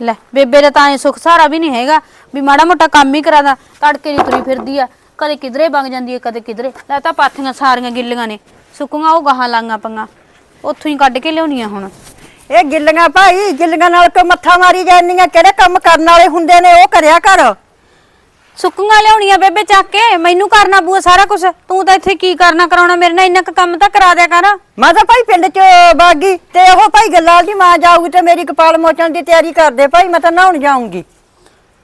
ਲੈ, ਬੇਬੇ ਦਾ ਤਾਂ ਐ ਸੁੱਖ ਸਹਾਰਾ ਵੀ ਨਹੀਂ ਹੈਗਾ, ਵੀ ਮਾੜਾ ਮੋਟਾ ਕੰਮ ਹੀ ਕਰਾਦਾ, ਤੜਕੇ ਦੀ ਤੁਰੀ ਫਿਰਦੀ ਆ, ਕਦੇ ਕਿਧਰੇ ਵਗ ਜਾਂਦੀ ਹੈ ਕਦੇ ਕਿਧਰੇ, ਲੈ ਤਾਂ ਪਾਥੀਆਂ ਸਾਰੀਆਂ ਗਿੱਲੀਆਂ ਨੇ, ਸੁੱਕੀਆਂ ਉਹ ਗਾਹਾਂ ਲਾਂਗਾ ਪੰਗਾ ਉੱਥੋਂ ਹੀ ਕੱਢ ਕੇ ਲਿਆਉਣੀਆਂ ਹੁਣ। ਇਹ ਗਿੱਲੀਆਂ ਭਾਈ, ਗਿੱਲੀਆਂ ਨਾਲ ਕੋ ਮੱਥਾ ਮਾਰੀ ਜਾਂਦੀਆਂ, ਕਿਹੜੇ ਕੰਮ ਕਰਨ ਵਾਲੇ ਹੁੰਦੇ ਨੇ, ਉਹ ਕਰਿਆ ਕਰ। ਸੁੱਕੀਆਂ ਲਿਆਉਣੀਆਂ ਬੇਬੇ ਚੱਕ ਕੇ ਮੈਨੂੰ ਕਰਨਾ ਬੂਆ ਸਾਰਾ ਕੁਝ ਤੂੰ ਤਾਂ ਇੱਥੇ ਕੀ ਕਰਨਾ ਕਰਾਉਣਾ ਮੇਰੇ ਨਾਲ ਇੰਨਾ ਕੁ ਕੰਮ ਤਾਂ ਕਰਾ ਦਿਆ ਕਰ। ਮੈਂ ਤਾਂ ਭਾਈ ਪਿੰਡ ਚ ਬਾਗੀ ਤੇ ਉਹ ਭਾਈ ਗੱਲਾਂ ਦੀ ਮਾਂ ਜਾਊਗੀ ਤੇ ਮੇਰੀ ਕਪਾਲ ਮੋਚਣ ਦੀ ਤਿਆਰੀ ਕਰਦੇ ਭਾਈ ਮੈਂ ਤਾਂ ਨਹਾਉਣ ਜਾਊਂਗੀ।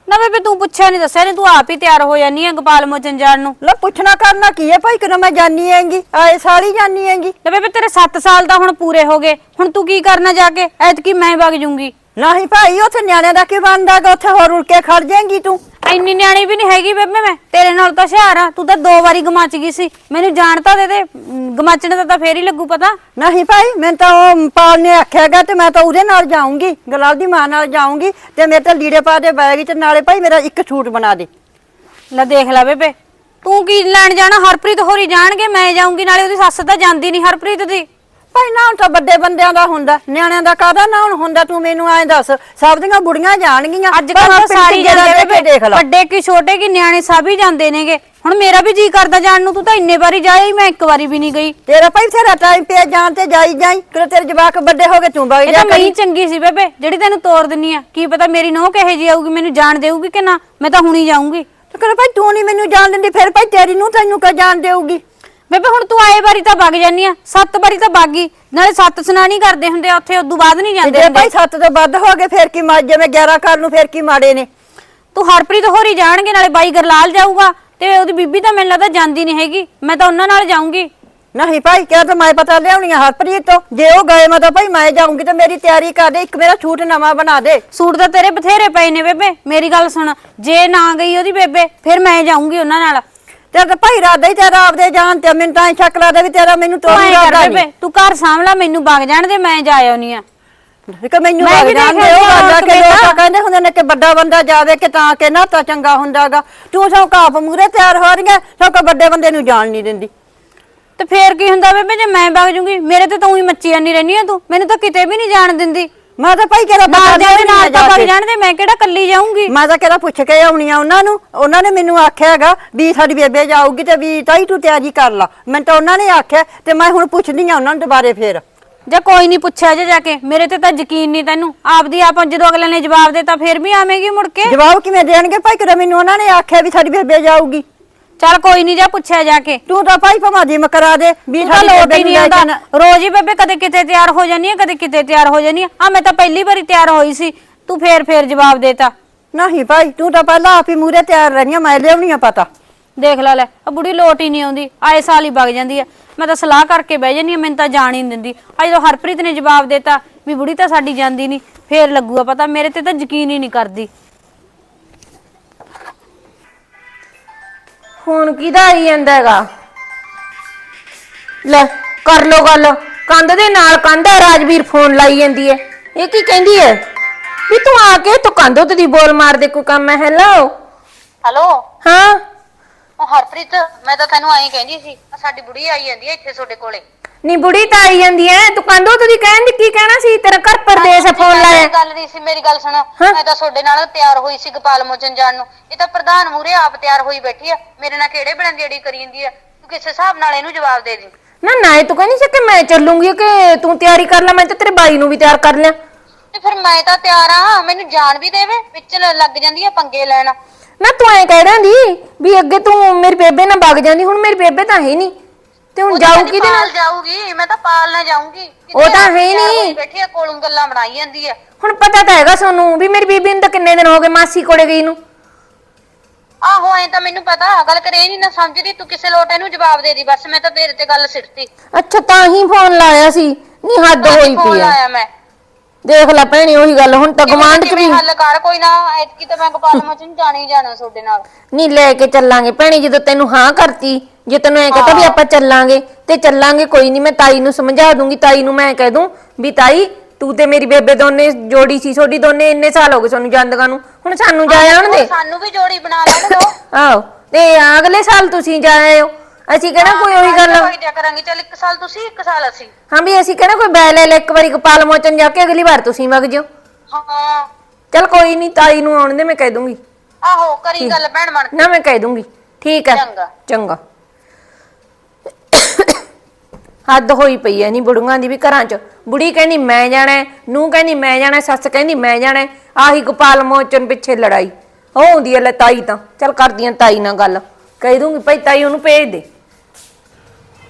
ਨਾ ਬੇਬੇ ਤੂੰ ਪੁੱਛਿਆ ਨਹੀਂ ਦੱਸਿਆ ਨਹੀਂ ਤੂੰ ਆਪ ਹੀ ਤਿਆਰ ਹੋ ਜਾਨੀ ਆ ਗੋਪਾਲ ਮੋਚਨ ਜਾਣ ਨੂੰ। ਲੈ ਪੁੱਛਣਾ ਕਰਨਾ ਕੀ ਹੈ ਭਾਈ ਕਦੋਂ ਮੈਂ ਜਾਨੀ ਹੈਗੀ ਆਏ ਸਾਲੀ ਜਾਨੀ ਹੈਗੀ। ਲੈ ਬੇਬੇ ਤੇਰੇ 7 ਸਾਲ ਤਾਂ ਹੁਣ ਪੂਰੇ ਹੋ ਗਏ ਹੁਣ ਤੂੰ ਕੀ ਕਰਨਾ ਜਾ ਕੇ ਐਤਕੀ ਮੈਂ ਵਗ ਜੂੰਗੀ। ਨਹੀਂ ਭਾਈ ਉੱਥੇ ਨਿਆਣਿਆਂ ਦਾ ਕੀ ਬਣਦਾਗਾ ਉੱਥੇ ਹੋਰ ਉਲ ਕੇ ਖੜ ਜਾਏਂਗੀ ਤੂੰ। ਇੰਨੀ ਨਿਆਣੀ ਵੀ ਨਹੀਂ ਹੈਗੀ ਬੇਬੇ ਮੈਂ। ਤੇਰੇ ਨਾਲ ਤਾਂ ਹੁਸ਼ਿਆਰ ਆ। ਤੂੰ ਤਾਂ ਦੋ ਵਾਰੀ ਗਮਾਚ ਗਈ ਸੀ। ਮੈਨੂੰ ਜਾਣਤਾ ਦੇ ਦੇ। ਗਮਾਚਣ ਦਾ ਤਾਂ ਫੇਰ ਹੀ ਲੱਗੂ ਪਤਾ। ਨਹੀਂ ਭਾਈ ਮੈਂ ਤਾਂ ਉਹ ਪਾਲ ਨੇ ਆਖਿਆਗਾ ਤੇ ਮੈਂ ਤਾਂ ਉਹਦੇ ਨਾਲ ਜਾਊਂਗੀ। ਗਲਾਲ ਦੀ ਮਾਂ ਨਾਲ ਜਾਊਂਗੀ ਤੇ ਮੇਰੇ ਤਾਂ ਲੀੜੇ ਪਾ ਦੇ ਬੈਗ ਚ ਨਾਲੇ ਭਾਈ ਮੇਰਾ ਇੱਕ ਸੂਟ ਬਣਾ ਦੇ। ਲੈ ਦੇਖ ਲੈ ਬੇਬੇ। ਤੂੰ ਕੀ ਲੈਣ ਜਾਣਾ? ਹਰਪ੍ਰੀਤ ਹੋਰੀ ਜਾਣਗੇ ਮੈਂ ਜਾਊਂਗੀ ਨਾਲੇ ਉਹਦੀ ਸੱਸ ਤਾਂ ਜਾਂਦੀ ਨਹੀਂ ਹਰਪ੍ਰੀਤ ਦੀ। ਭਾਈ ਨਾ ਤਾਂ ਵੱਡੇ ਬੰਦਿਆਂ ਦਾ ਹੁੰਦਾ ਨਿਆਣਿਆਂ ਦਾ ਕਾਹਦਾ ਨਾ ਹੁੰਦਾ ਤੂੰ ਮੈਨੂੰ ਐਂ ਦੱਸ ਸਭ ਦੀਆਂ ਬੁੜੀਆਂ ਜਾਣਗੀਆਂ ਅੱਜ ਕੱਲ ਤਾਂ ਪਿੰਡ ਸਾਰੀ ਜਾਂਦੇ ਕੇ ਦੇਖ ਲਾ। ਵੱਡੇ ਕੀ ਛੋਟੇ ਕੀ ਨਿਆਣੇ ਸਭ ਹੀ ਜਾਂਦੇ ਨੇਗੇ। ਹੁਣ ਮੇਰਾ ਵੀ ਜੀ ਕਰਦਾ ਜਾਣ ਨੂੰ ਤੂੰ ਤਾਂ ਇੰਨੇ ਵਾਰੀ ਜਾਇਆ ਹੀ ਮੈਂ ਇੱਕ ਵਾਰੀ ਵੀ ਨਹੀਂ ਗਈ। ਤੇਰਾ ਭਾਈ ਤੇਰਾ ਟਾਈਮ ਪਿਆ ਜਾਣ ਤੇ ਜਾਈ ਜਾਈ ਕਿਤੇ ਤੇਰੇ ਜਵਾਕ ਵੱਡੇ ਹੋ ਗਏ ਤੂੰ ਬਾਈ ਇਹ ਜਾ ਤਾਂ ਮੈਂ ਚੰਗੀ ਸੀ ਬੇਬੇ ਜਿਹੜੀ ਤੈਨੂੰ ਤੋੜ ਦਿੰਨੀ ਆ। ਕੀ ਪਤਾ ਮੇਰੀ ਨੋਹ ਕਹੇ ਜੀ ਆਊਗੀ ਮੈਨੂੰ ਜਾਣ ਦੇਊਗੀ ਕਿ ਨਾ ਮੈਂ ਤਾਂ ਹੁਣੀ ਜਾਊਂਗੀ। ਤੇ ਕਹਿੰਦਾ ਭਾਈ ਤੂੰ ਨਹੀਂ ਮੈਨੂੰ ਜਾਣ ਦਿੰਦੀ ਫਿਰ ਭਾਈ ਤੇਰੀ ਨੂੰ ਤੈਨੂੰ ਕਿਉਂ ਜਾਣ ਦੇਊਗੀ? ਬੇਬੇ ਹੁਣ ਤੂੰ ਆਏ ਵਾਰੀ ਤਾਂ ਵਗ ਜਾਨੀ ਆ। ਸੱਤ ਵਾਰੀ ਤਾਂ ਬਾਗੀ ਨਾਲੇ ਸੱਤ ਸਨਾਨੀ ਕਰਦੇ ਹੁੰਦੇ ਆ ਉੱਥੇ ਉਦੋਂ ਬਾਅਦ ਨਹੀਂ ਜਾਂਦੇ ਜੇ ਹੁੰਦੇ। ਭਾਈ ਸੱਤ ਤੋਂ ਵੱਧ ਹੋ ਗਏ ਫਿਰ ਕੀ ਮਾ ਜਿਵੇਂ 11 ਕਰ ਨੂੰ ਫਿਰ ਕੀ ਮਾੜੇ ਨੇ? ਤੂੰ ਹਰਪ੍ਰੀਤ ਹੋਰੀ ਜਾਣਗੇ ਨਾਲੇ ਬਾਈ ਗਰਲਾਲ ਜਾਊਗਾ। ਤੇ ਉਹਦੀ ਬੀਬੀ ਤਾਂ ਮੈਨੂੰ ਲੱਗਦਾ ਜਾਂਦੀ ਨਹੀਂ ਹੈਗੀ। ਮੈਂ ਤਾਂ ਉਹਨਾਂ ਨਾਲ ਜਾਊਂਗੀ। ਨਹੀਂ ਭਾਈ ਕਿਹਾ ਤਾਂ ਮੈਂ ਪਤਾ ਲਿਆਉਣੀ ਆ ਹਰਪ੍ਰੀਤ ਤੋਂ? ਜੇ ਉਹ ਗਏ ਮੈਂ ਤਾਂ ਭਾਈ ਮੈਂ ਜਾਊਂਗੀ ਤੇ ਮੇਰੀ ਤਿਆਰੀ ਕਰ ਦੇ ਇੱਕ ਮੇਰਾ ਛੂਟ ਨਵਾਂ ਬਣਾ ਦੇ। ਸੂਟ ਤਾਂ ਤੇਰੇ ਬਥੇਰੇ ਪਏ ਨੇ ਬੇਬੇ। ਮੇਰੀ ਗੱਲ ਸੁਣ ਜੇ ਨਾ ਗਈ ਉਹਦੀ ਬੇਬੇ ਫਿਰ ਮੈਂ ਜਾਊਂਗੀ ਉਹਨਾਂ ਨਾਲ। ਤੇ ਤਾਂ ਭਾਈ ਰਾਦਾ ਹੀ ਤੇਰਾ ਆਪਦੇ ਜਾਣ ਤੇ ਮੈਨੂੰ ਤਾਂ ਸ਼ੱਕ ਲੱਗਦਾ ਵੀ ਤੇਰਾ ਮੈਨੂੰ ਤੂੰ ਤੋੜ ਐਂ ਕਰ ਰਾਦਾ ਬੇਬੇ ਨਹੀਂ। ਤੂੰ ਘਰ ਸਾਂਭਲਾ ਮੈਨੂੰ ਵਗ ਜਾਣ ਦੇ ਮੈਂ ਜਾ ਆਉਣੀ ਆ। ਕਿ ਮੈਨੂੰ ਮੈਂ ਵੀ ਦੇਖਿਆ ਉਹ ਆ ਕਿ। ਲੋਕ ਕਹਿੰਦੇ ਹੁੰਦੇ ਨੇ ਕਿ ਵੱਡਾ ਬੰਦਾ ਜਾਵੇ ਕਿ ਤਾਂ ਕਿ ਨਾ ਤਾਂ ਚੰਗਾ ਹੁੰਦਾਗਾ। ਤੂੰ ਸੌ ਕਾਪ ਮੂਰੇ ਤਿਆਰ ਹੋ ਰਹੀ ਹੈ ਸੌ ਕਾ ਵੱਡੇ ਬੰਦੇ ਨੂੰ ਜਾਣ ਨਹੀਂ ਦਿੰਦੀ। ਤੇ ਫੇਰ ਕੀ ਹੁੰਦਾ ਬੇਬੇ ਜੇ ਮੈਂ ਵਗ ਜੂੰਗੀ ਮੇਰੇ ਤੇ ਤਾਂ ਉਹੀ ਮੱਚੀ ਜਾਂਦੀ ਰਹਿਨੀ ਆ ਤੂੰ। ਮੈਨੂੰ ਤਾਂ ਕਿਤੇ ਵੀ ਨਹੀਂ ਜਾਣ ਦਿੰਦੀ। ਮੈਂ ਤਾਂ ਭਾਈ ਕਿਹੜਾ ਨਾਲ ਦੇ ਨਾਲ ਤਾਂ ਕੇ। ਜਾਣ ਦੇ ਮੈਂ ਕਿਹੜਾ ਕੱਲੀ ਜਾਊਂਗੀ? ਮੈਂ ਤਾਂ ਕਿਹੜਾ ਪੁੱਛ ਕੇ ਆਉਣੀ ਆ ਉਹਨਾਂ ਨੂੰ। ਉਹਨਾਂ ਨੇ ਮੈਨੂੰ ਆਖਿਆ ਹੈਗਾ ਵੀ ਸਾਡੀ ਬੇਬੇ ਜਾਊਗੀ ਤੇ ਵੀ ਤਾਈ ਤੂੰ ਤਿਆਰੀ ਕਰ ਲਾ। ਮੈਂ ਤਾਂ ਉਹਨਾਂ ਨੇ ਆਖਿਆ ਤੇ ਮੈਂ ਹੁਣ ਪੁੱਛਦੀ ਆ ਉਹਨਾਂ ਨੂੰ ਦੁਬਾਰੇ ਫੇਰ। ਜਾਂ ਕੋਈ ਨਹੀਂ ਪੁੱਛਿਆ ਜੇ ਜਾ ਕੇ। ਮੇਰੇ ਤੇ ਤਾਂ ਯਕੀਨ ਨਹੀਂ ਤੈਨੂੰ। ਆਪਦੀ ਆਪ ਜਦੋਂ ਅਗਲੇ ਨੇ ਜਵਾਬ ਦਿੱਤਾ ਫੇਰ ਵੀ ਆਵੇਂਗੀ ਮੁੜ ਕੇ? ਜਵਾਬ ਕਿਵੇਂ ਦੇਣਗੇ ਭਾਈ? ਕਿਹੜਾ ਮੈਨੂੰ ਉਹਨਾਂ ਨੇ ਆਖਿਆ ਵੀ ਸਾਡੀ ਬੇਬੇ ਜਾਊਗੀ। ਚੱਲ ਕੋਈ ਨਹੀਂ ਜਾ ਪੁੱਛਿਆ ਜਾ ਕੇ। ਤੂੰ ਤਾਂ ਭਾਈ ਭਮਾ ਦੀ ਮਕਰਾ ਦੇ ਵੀ ਤੂੰ ਤਾਂ ਸਾਡੀ ਲੋਟ ਬੇਬੇ ਹੀ ਨੂੰ ਨਹੀਂ ਲੈ ਆਉਂਦਾ। ਰੋਜ਼ ਹੀ ਬੇਬੇ ਕਦੇ ਕਿਤੇ ਤਿਆਰ ਹੋ ਜਾਨੀ ਆ ਕਦੇ ਕਿਤੇ ਤਿਆਰ ਹੋ ਜਾਨੀ ਆ। ਮੈਂ ਤਾਂ ਪਹਿਲੀ ਵਾਰੀ ਤਿਆਰ ਹੋਈ ਸੀ। ਤੂੰ ਫੇਰ ਫੇਰ ਜਵਾਬ ਦੇਤਾ। ਨਹੀਂ ਭਾਈ ਤੂੰ ਤਾਂ ਪਹਿਲਾਂ ਆਪ ਹੀ ਮੂਰੇ ਤਿਆਰ ਰਹਿਣੀ ਮੈਂ ਲਿਆਉਣੀ ਆ ਪਤਾ। ਦੇਖ ਲੈ ਲੈ ਆ ਬੁੜੀ ਲੋਟ ਹੀ ਨਹੀਂ ਆਉਂਦੀ ਆਏ ਸਾਲ ਹੀ ਵਗ ਜਾਂਦੀ ਆ। ਮੈਂ ਤਾਂ ਸਲਾਹ ਕਰਕੇ ਬਹਿ ਜਾਨੀ ਆ ਮੈਨੂੰ ਤਾਂ ਜਾਣ ਹੀ ਨਹੀਂ ਦਿੰਦੀ। ਆ ਜਦੋਂ ਹਰਪ੍ਰੀਤ ਨੇ ਜਵਾਬ ਦੇਤਾ ਵੀ ਬੁੜੀ ਤਾਂ ਸਾਡੀ ਜਾਂਦੀ ਨਹੀਂ ਫੇਰ ਲੱਗੂਗਾ ਪਤਾ ਮੇਰੇ ਤੇ ਤਾਂ ਯਕੀਨ ਹੀ ਨਹੀਂ ਕਰਦੀ। ਹੁਣ ਕਿਹਦਾ ਆਈ ਜਾਂਦਾ ਹੈਗਾ? ਲੈ ਕਰ ਲੋ ਗੱਲ। ਕੰਧ ਦੇ ਨਾਲ ਕੰਧ ਹੈ ਰਾਜਵੀਰ ਫੋਨ ਲਾਈ ਜਾਂਦੀ ਹੈ ਇਹ ਕੀ ਕਹਿੰਦੀ ਹੈ ਵੀ ਤੂੰ ਆ ਕੇ ਤੂੰ ਕੰਧ ਉੱਤੇ ਦੀ ਬੋਲ ਮਾਰ ਦੇ ਕੋਈ ਕੰਮ ਹੈ? ਹੈਲੋ ਹੈਲੋ ਹਾਂ? ਉਹ ਹਰਪ੍ਰੀਤ ਮੈਂ ਤਾਂ ਤੈਨੂੰ ਐਂ ਕਹਿੰਦੀ ਸੀ ਆਹ ਸਾਡੀ ਬੁੜੀ ਆਈ ਜਾਂਦੀ ਐ ਇੱਥੇ ਤੁਹਾਡੇ ਕੋਲੇ। ਨੀ ਬੁੜੀ ਤਾਂ ਆਈ ਜਾਂਦੀ ਹੈ ਤੂੰ ਕੰਧ ਉੱਤੇ ਦੀ ਕਹਿੰਦੀ ਕੀ ਕਹਿਣਾ ਸੀ? ਤੇਰਾ ਘਰ ਪਰਦੇਸ ਫੋਨ ਲਾਇਆ ਗੱਲ ਨਹੀਂ ਸੀ ਮੇਰੀ ਗੱਲ ਸੁਣ। ਮੈਂ ਤਾਂ ਤੁਹਾਡੇ ਨਾਲ ਤਿਆਰ ਹੋਈ ਸੀ ਗੋਪਾਲ ਮੋਚਨ ਜਾਣ ਨੂੰ। ਇਹ ਤਾਂ ਪ੍ਰਧਾਨ ਮੂਰੇ ਆਪ ਤਿਆਰ ਹੋਈ ਬੈਠੀ ਆ ਮੇਰੇ ਨਾਲ ਕਿਹੜੇ ਬਣਾ ਜਿਹੜੀ ਕਰੀ ਜਾਂਦੀ ਆ ਤੂੰ ਕਿਸੇ ਹਿਸਾਬ ਨਾਲ ਇਹਨੂੰ ਜਵਾਬ ਦੇ ਦੇ। ਨਾ ਨਾ ਇਹ ਤੂੰ ਕਹਿੰਦੀ ਸੀ ਕਿ ਮੈਂ ਚੱਲੂੰਗੀ ਕਿ ਤੂੰ ਤਿਆਰੀ ਕਰ ਲੈ ਮੈਂ ਤੇ ਤੇਰੇ ਬਾਈ ਨੂੰ ਵੀ ਤਿਆਰ ਕਰ ਲਿਆ। ਤੇ ਫਿਰ ਮੈਂ ਤਾਂ ਤਿਆਰ ਆ ਮੈਨੂੰ ਜਾਣ ਵੀ ਦੇਵੇ ਵਿੱਚ ਲੱਗ ਜਾਂਦੀ ਆ ਪੰਗੇ ਲੈਣ। ਨਾ ਤੂੰ ਐ ਕਹਿ ਰਹੀ ਵੀ ਅੱਗੇ ਤੂੰ ਮੇਰੀ ਬੇਬੇ ਨਾਲ ਵਗ ਜਾਂਦੀ ਹੁਣ ਮੇਰੀ ਬੇਬੇ ਤਾਂ ਹੈ ਨਹੀਂ ਤੇ ਹੁਣ ਜਾਊ ਕਹਿੰਦੀ ਨਾਲ? ਜਾਊਗੀ ਮੈਂ ਤਾਂ ਪਾਲ ਨਾ ਜਾਊਂਗੀ। ਉਹ ਤਾਂ ਹੈ ਤਿਆਰ ਨੀ। ਹੋਈ ਬੈਠੀ ਆ ਕੋਲੋਂ ਗੱਲਾਂ ਬਣਾਈ ਜਾਂਦੀ ਆ। ਹੁਣ ਪਤਾ ਤਾਂ ਹੈਗਾ ਸਾਨੂੰ ਵੀ ਮੇਰੀ ਬੀਬੀ ਨੂੰ ਤਾਂ ਕਿੰਨੇ ਦਿਨ ਹੋ ਗਏ ਮਾਸੀ ਕੋਲੇ ਗਈ ਨੂੰ। ਆਹੋ ਐਂ ਤਾਂ ਮੈਨੂੰ ਪਤਾ ਗੱਲ ਕਰ ਨਹੀਂ ਨਾ ਸਮਝਦੀ ਤੂੰ ਕਿਸੇ ਲੋਟ ਇਹਨੂੰ ਜਵਾਬ ਦੇ ਦੀ ਬਸ ਮੈਂ ਤਾਂ ਤੇਰੇ ਤੇ ਗੱਲ ਸਿੱਟਤੀ। ਅੱਛਾ ਤਾਂ ਹੀ ਫੋਨ ਲਾਇਆ ਸੀ। ਨਹੀਂ ਹੱਦ ਹੋਈ ਫੋਨ ਪਈ ਆ। ਲਾਇਆ ਮੈਂ। ਦੇਖ ਲੈ ਭੈਣੀ ਉਹੀ ਗੱਲ ਹੁਣ ਤਾਂ ਗਵਾਂਢ ਚ ਵੀ ਹੱਲ ਕਰ ਕੋਈ ਨਾ ਐਤਕੀ ਤਾਂ ਮੈਂ ਗੋਪਾਲ ਮਚਨ ਜਾਣਾ ਹੀ ਜਾਣਾ ਤੁਹਾਡੇ ਨਾਲ। ਨਹੀਂ ਲੈ ਕੇ ਚੱਲਾਂਗੇ। ਭੈਣੀ ਜਦੋਂ ਤੈਨੂੰ ਹਾਂ ਕਰਤੀ ਜੇ ਤੈਨੂੰ ਐ ਕਹਤਾ ਵੀ ਆਪਾਂ ਚੱਲਾਂਗੇ ਤੇ ਚੱਲਾਂਗੇ ਕੋਈ ਨਹੀਂ ਮੈਂ ਤਾਈ ਨੂੰ ਸਮਝਾ ਦੂੰਗੀ ਤਾਈ ਨੂੰ ਮੈਂ ਕਹਿ ਦੂੰ ਵੀ ਤਾਈ ਤੂੰ ਤੇ ਮੇਰੀ ਬੇਬੇ ਦੋਨੇ ਜੋੜੀ ਸੀ ਛੋਟੀ ਦੋਨੇ ਇੰਨੇ ਸਾਲ ਹੋ ਗਏ ਸਾਨੂੰ ਜਾਂਦਗਾ ਨੂੰ। ਹੁਣ ਸਾਨੂੰ ਜਾ ਆਉਣ ਦੇ ਸਾਨੂੰ ਵੀ ਜੋੜੀ ਬਣਾ ਲੈਣ ਦੋ। ਆਹੋ ਤੇ ਅਗਲੇ ਸਾਲ ਤੁਸੀਂ ਜਾ ਆਏ ਹੋ ਅਸੀਂ ਕਿਹੜਾ ਕੋਈ ਉਹੀ ਗੱਲ ਵਾਇਦਾ ਕਰਾਂਗੇ। ਚੱਲ ਇੱਕ ਸਾਲ ਤੁਸੀਂ ਇੱਕ ਸਾਲ ਅਸੀਂ। ਹਾਂ ਵੀ ਅਸੀਂ ਕਿਹੜਾ ਕੋਈ ਬੈ ਲੈ ਲੈ ਇੱਕ ਵਾਰੀ ਕਪਾਲ ਮੋਚਨ ਜਾ ਕੇ ਅਗਲੀ ਵਾਰ ਤੁਸੀਂ ਵਗ ਜਿਓ। ਹਾਂ। ਚੱਲ ਕੋਈ ਨਹੀਂ ਤਾਈ ਨੂੰ ਆਉਣ ਦੇ ਮੈਂ ਕਹਿ ਦੂੰਗੀ। ਆਹੋ ਕਰੀ ਗੱਲ ਭੈਣ ਬਣ ਕੇ। ਨਾ ਮੈਂ ਕਹਿ ਦੂੰਗੀ। ਠੀਕ ਹੈ। ਚੰਗਾ। ਚੰਗਾ। ਹੱਦ ਹੋਈ ਪਈ ਐ ਨਹੀਂ ਬੁੜੀਆਂ ਦੀ ਵੀ ਘਰਾਂ 'ਚ। ਬੁੜੀ ਕਹਿੰਦੀ ਮੈਂ ਜਾਣਾ ਹੈ, ਨੂੰਹ ਕਹਿੰਦੀ ਮੈਂ ਜਾਣਾ ਹੈ, ਸੱਸ ਕਹਿੰਦੀ ਮੈਂ ਜਾਣਾ ਹੈ। ਆਹੀ ਗੋਪਾਲ ਮੋਚਨ ਪਿੱਛੇ ਲੜਾਈ। ਉਹ ਹੁੰਦੀ ਐ ਲੈ ਤਾਈ ਤਾਂ। ਚੱਲ ਕਰਦੀਆਂ ਤਾਈ ਨਾਲ ਗੱਲ। ਕਹਿ ਦੂੰਗੀ ਭਾਈ ਤਾਈ ਉਹਨੂੰ ਭੇਜ ਦੇ।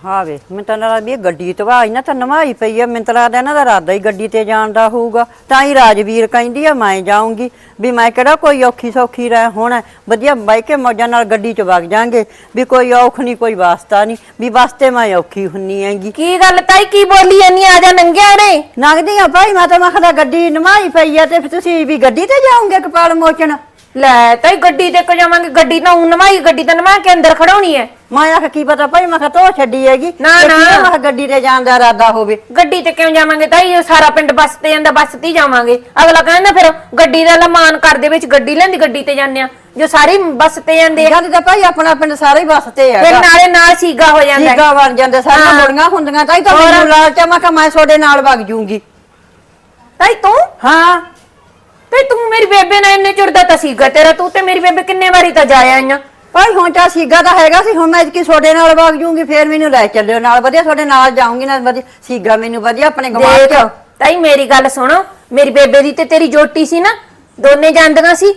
ਹਾਂ ਵੇ ਮੈਂ ਤਾਂ ਨਾਲ ਵੀ ਇਹ ਗੱਡੀ ਤਵਾਈ ਨਾ ਤਾਂ ਨਵਾਈ ਪਈ ਆ। ਮੈਨੂੰ ਤਾਂ ਲੱਗਦਾ ਇਹਨਾਂ ਦਾ ਇਰਾਦਾ ਹੀ ਗੱਡੀ ਤੇ ਜਾਣ ਦਾ ਹੋਊਗਾ। ਤਾਂ ਹੀ ਰਾਜਵੀਰ ਕਹਿੰਦੀ ਆ ਮੈਂ ਜਾਊਂਗੀ। ਵੀ ਮੈਂ ਕਿਹੜਾ ਕੋਈ ਔਖੀ ਸੌਖੀ ਰਹਿ ਹੋਣਾ। ਵਧੀਆ ਬਾਈ ਕੇ ਮੌਜਾਂ ਨਾਲ ਗੱਡੀ 'ਚ ਵਗ ਜਾਾਂਗੇ। ਵੀ ਕੋਈ ਔਖ ਨਹੀਂ ਕੋਈ ਵਾਸਤਾ ਨਹੀਂ ਵੀ ਵਾਸਤੇ ਮੈਂ ਔਖੀ ਹੁੰਨੀ ਹੈਗੀ। ਕੀ ਗੱਲ ਤਾਈ ਕੀ ਬੋਲੀ ਐਨੀ ਆ? ਜਾ ਨੰਗਿਆ ਨੇ। ਨਗਦੀ ਆ ਭਾਈ ਮੈਂ ਤਾਂ ਮਖਦਾ ਗੱਡੀ ਨਵਾਈ ਪਈ ਆ ਤੇ ਫਿਰ ਤੁਸੀਂ ਵੀ ਗੱਡੀ ਤੇ ਜਾਓਗੇ ਕਪਾਲ ਮੋਚਨ ਲੈ ਤਾਈ ਗੱਡੀ ਤੇ ਕੋ ਜਾਵਾਂਗੇ ਗੱਡੀ ਤਾਂ ਉਂ ਨਵਾਈ ਗੱਡੀ ਤਾਂ ਨਵਾ ਕੇ ਅੰਦਰ ਖੜਾਉਣੀ ਐ ਮੈਂ ਆਖ ਕੀ ਪਤਾ ਭਾਈ ਮੈਂ ਕਿਹਾ ਧੋ ਛੱਡੀ ਹੈਗੀ। ਨਾ, ਤੇ ਨਾ। ਮੈਂ ਕਿਹਾ ਗੱਡੀ ਤੇ ਜਾਣ ਦਾ ਇਰਾਦਾ ਹੋਵੇ। ਗੱਡੀ ਤੇ ਕਿਉਂ ਜਾਵਾਂਗੇ? ਤਾਈ ਇਹ ਸਾਰਾ ਪਿੰਡ ਬੱਸ ਤੇ ਜਾਂਦਾ ਬੱਸ ਤੇ ਹੀ ਜਾਵਾਂਗੇ। ਅਗਲਾ ਕਹਿੰਦਾ ਫਿਰ ਗੱਡੀ ਦਾ ਲਮਾਨ ਘਰ ਦੇ ਵਿੱਚ ਗੱਡੀ ਲੈਂਦੀ ਗੱਡੀ ਤੇ ਜਾਂਦੇ ਆ ਜੋ ਸਾਰੇ ਬੱਸ ਤੇ ਜਾਂਦੇ ਆ। ਜਦ ਤਾਂ ਭਾਈ ਆਪਣਾ ਪਿੰਡ ਸਾਰੇ ਹੀ ਬੱਸ ਤੇ ਫਿਰ ਹੈਗਾ। ਨਾਲੇ ਨਾਲ ਸੀਗਾ ਹੋ ਜਾਂਦਾ। ਹੈ। ਬਣ ਜਾਂਦੇ ਸਾਰੀਆਂ ਹਾਂ। ਬੁੜੀਆਂ ਹੁੰਦੀਆਂ। ਤਾਂ ਹੀ ਤਾਂ ਹੋਰ? ਮੈਨੂੰ ਲਾਲਚ ਆ, ਮੈਂ ਕਿਹਾ ਮੈਂ ਤੁਹਾਡੇ ਨਾਲ ਵਗ ਜੂੰਗੀ। ਤਾਈ ਤੂੰ? ਹਾਂ। ਤੇ ਤੂੰ ਮੇਰੀ ਬੇਬੇ ਨਾਲ ਇੰਨੇ ਚਿਰ ਦਾ ਤਾਂ ਸੀਗਾ ਤੇਰਾ ਤੂੰ ਤੇ ਮੇਰੀ ਬੇਬੇ ਕਿੰਨੇ ਵਾਰੀ ਤਾਂ ਜਾਇਆ ਆਈਆਂ? ਭਾਈ ਹੁਣ ਤਾਂ ਸੀਗਾ ਤਾਂ ਹੈਗਾ ਸੀ ਹੁਣ ਮੈਂ ਕਿ ਤੁਹਾਡੇ ਨਾਲ ਵਗ ਜੂੰਗੀ ਫੇਰ ਮੈਨੂੰ ਲੈ ਚੱਲਿਓ ਨਾਲ। ਵਧੀਆ ਤੁਹਾਡੇ ਨਾਲ ਜਾਊਂਗੀ ਨਾ ਵਧੀਆ ਸੀਗਾ ਮੈਨੂੰ ਵਧੀਆ ਆਪਣੇ ਗਵਾਚ ਦੇਖ ਤਾਈ ਮੇਰੀ ਗੱਲ ਸੁਣ ਮੇਰੀ ਬੇਬੇ ਦੀ ਤੇ ਤੇਰੀ ਜੋਟੀ ਸੀ ਨਾ ਦੋਨੇ ਜਾਂਦੀਆਂ ਸੀ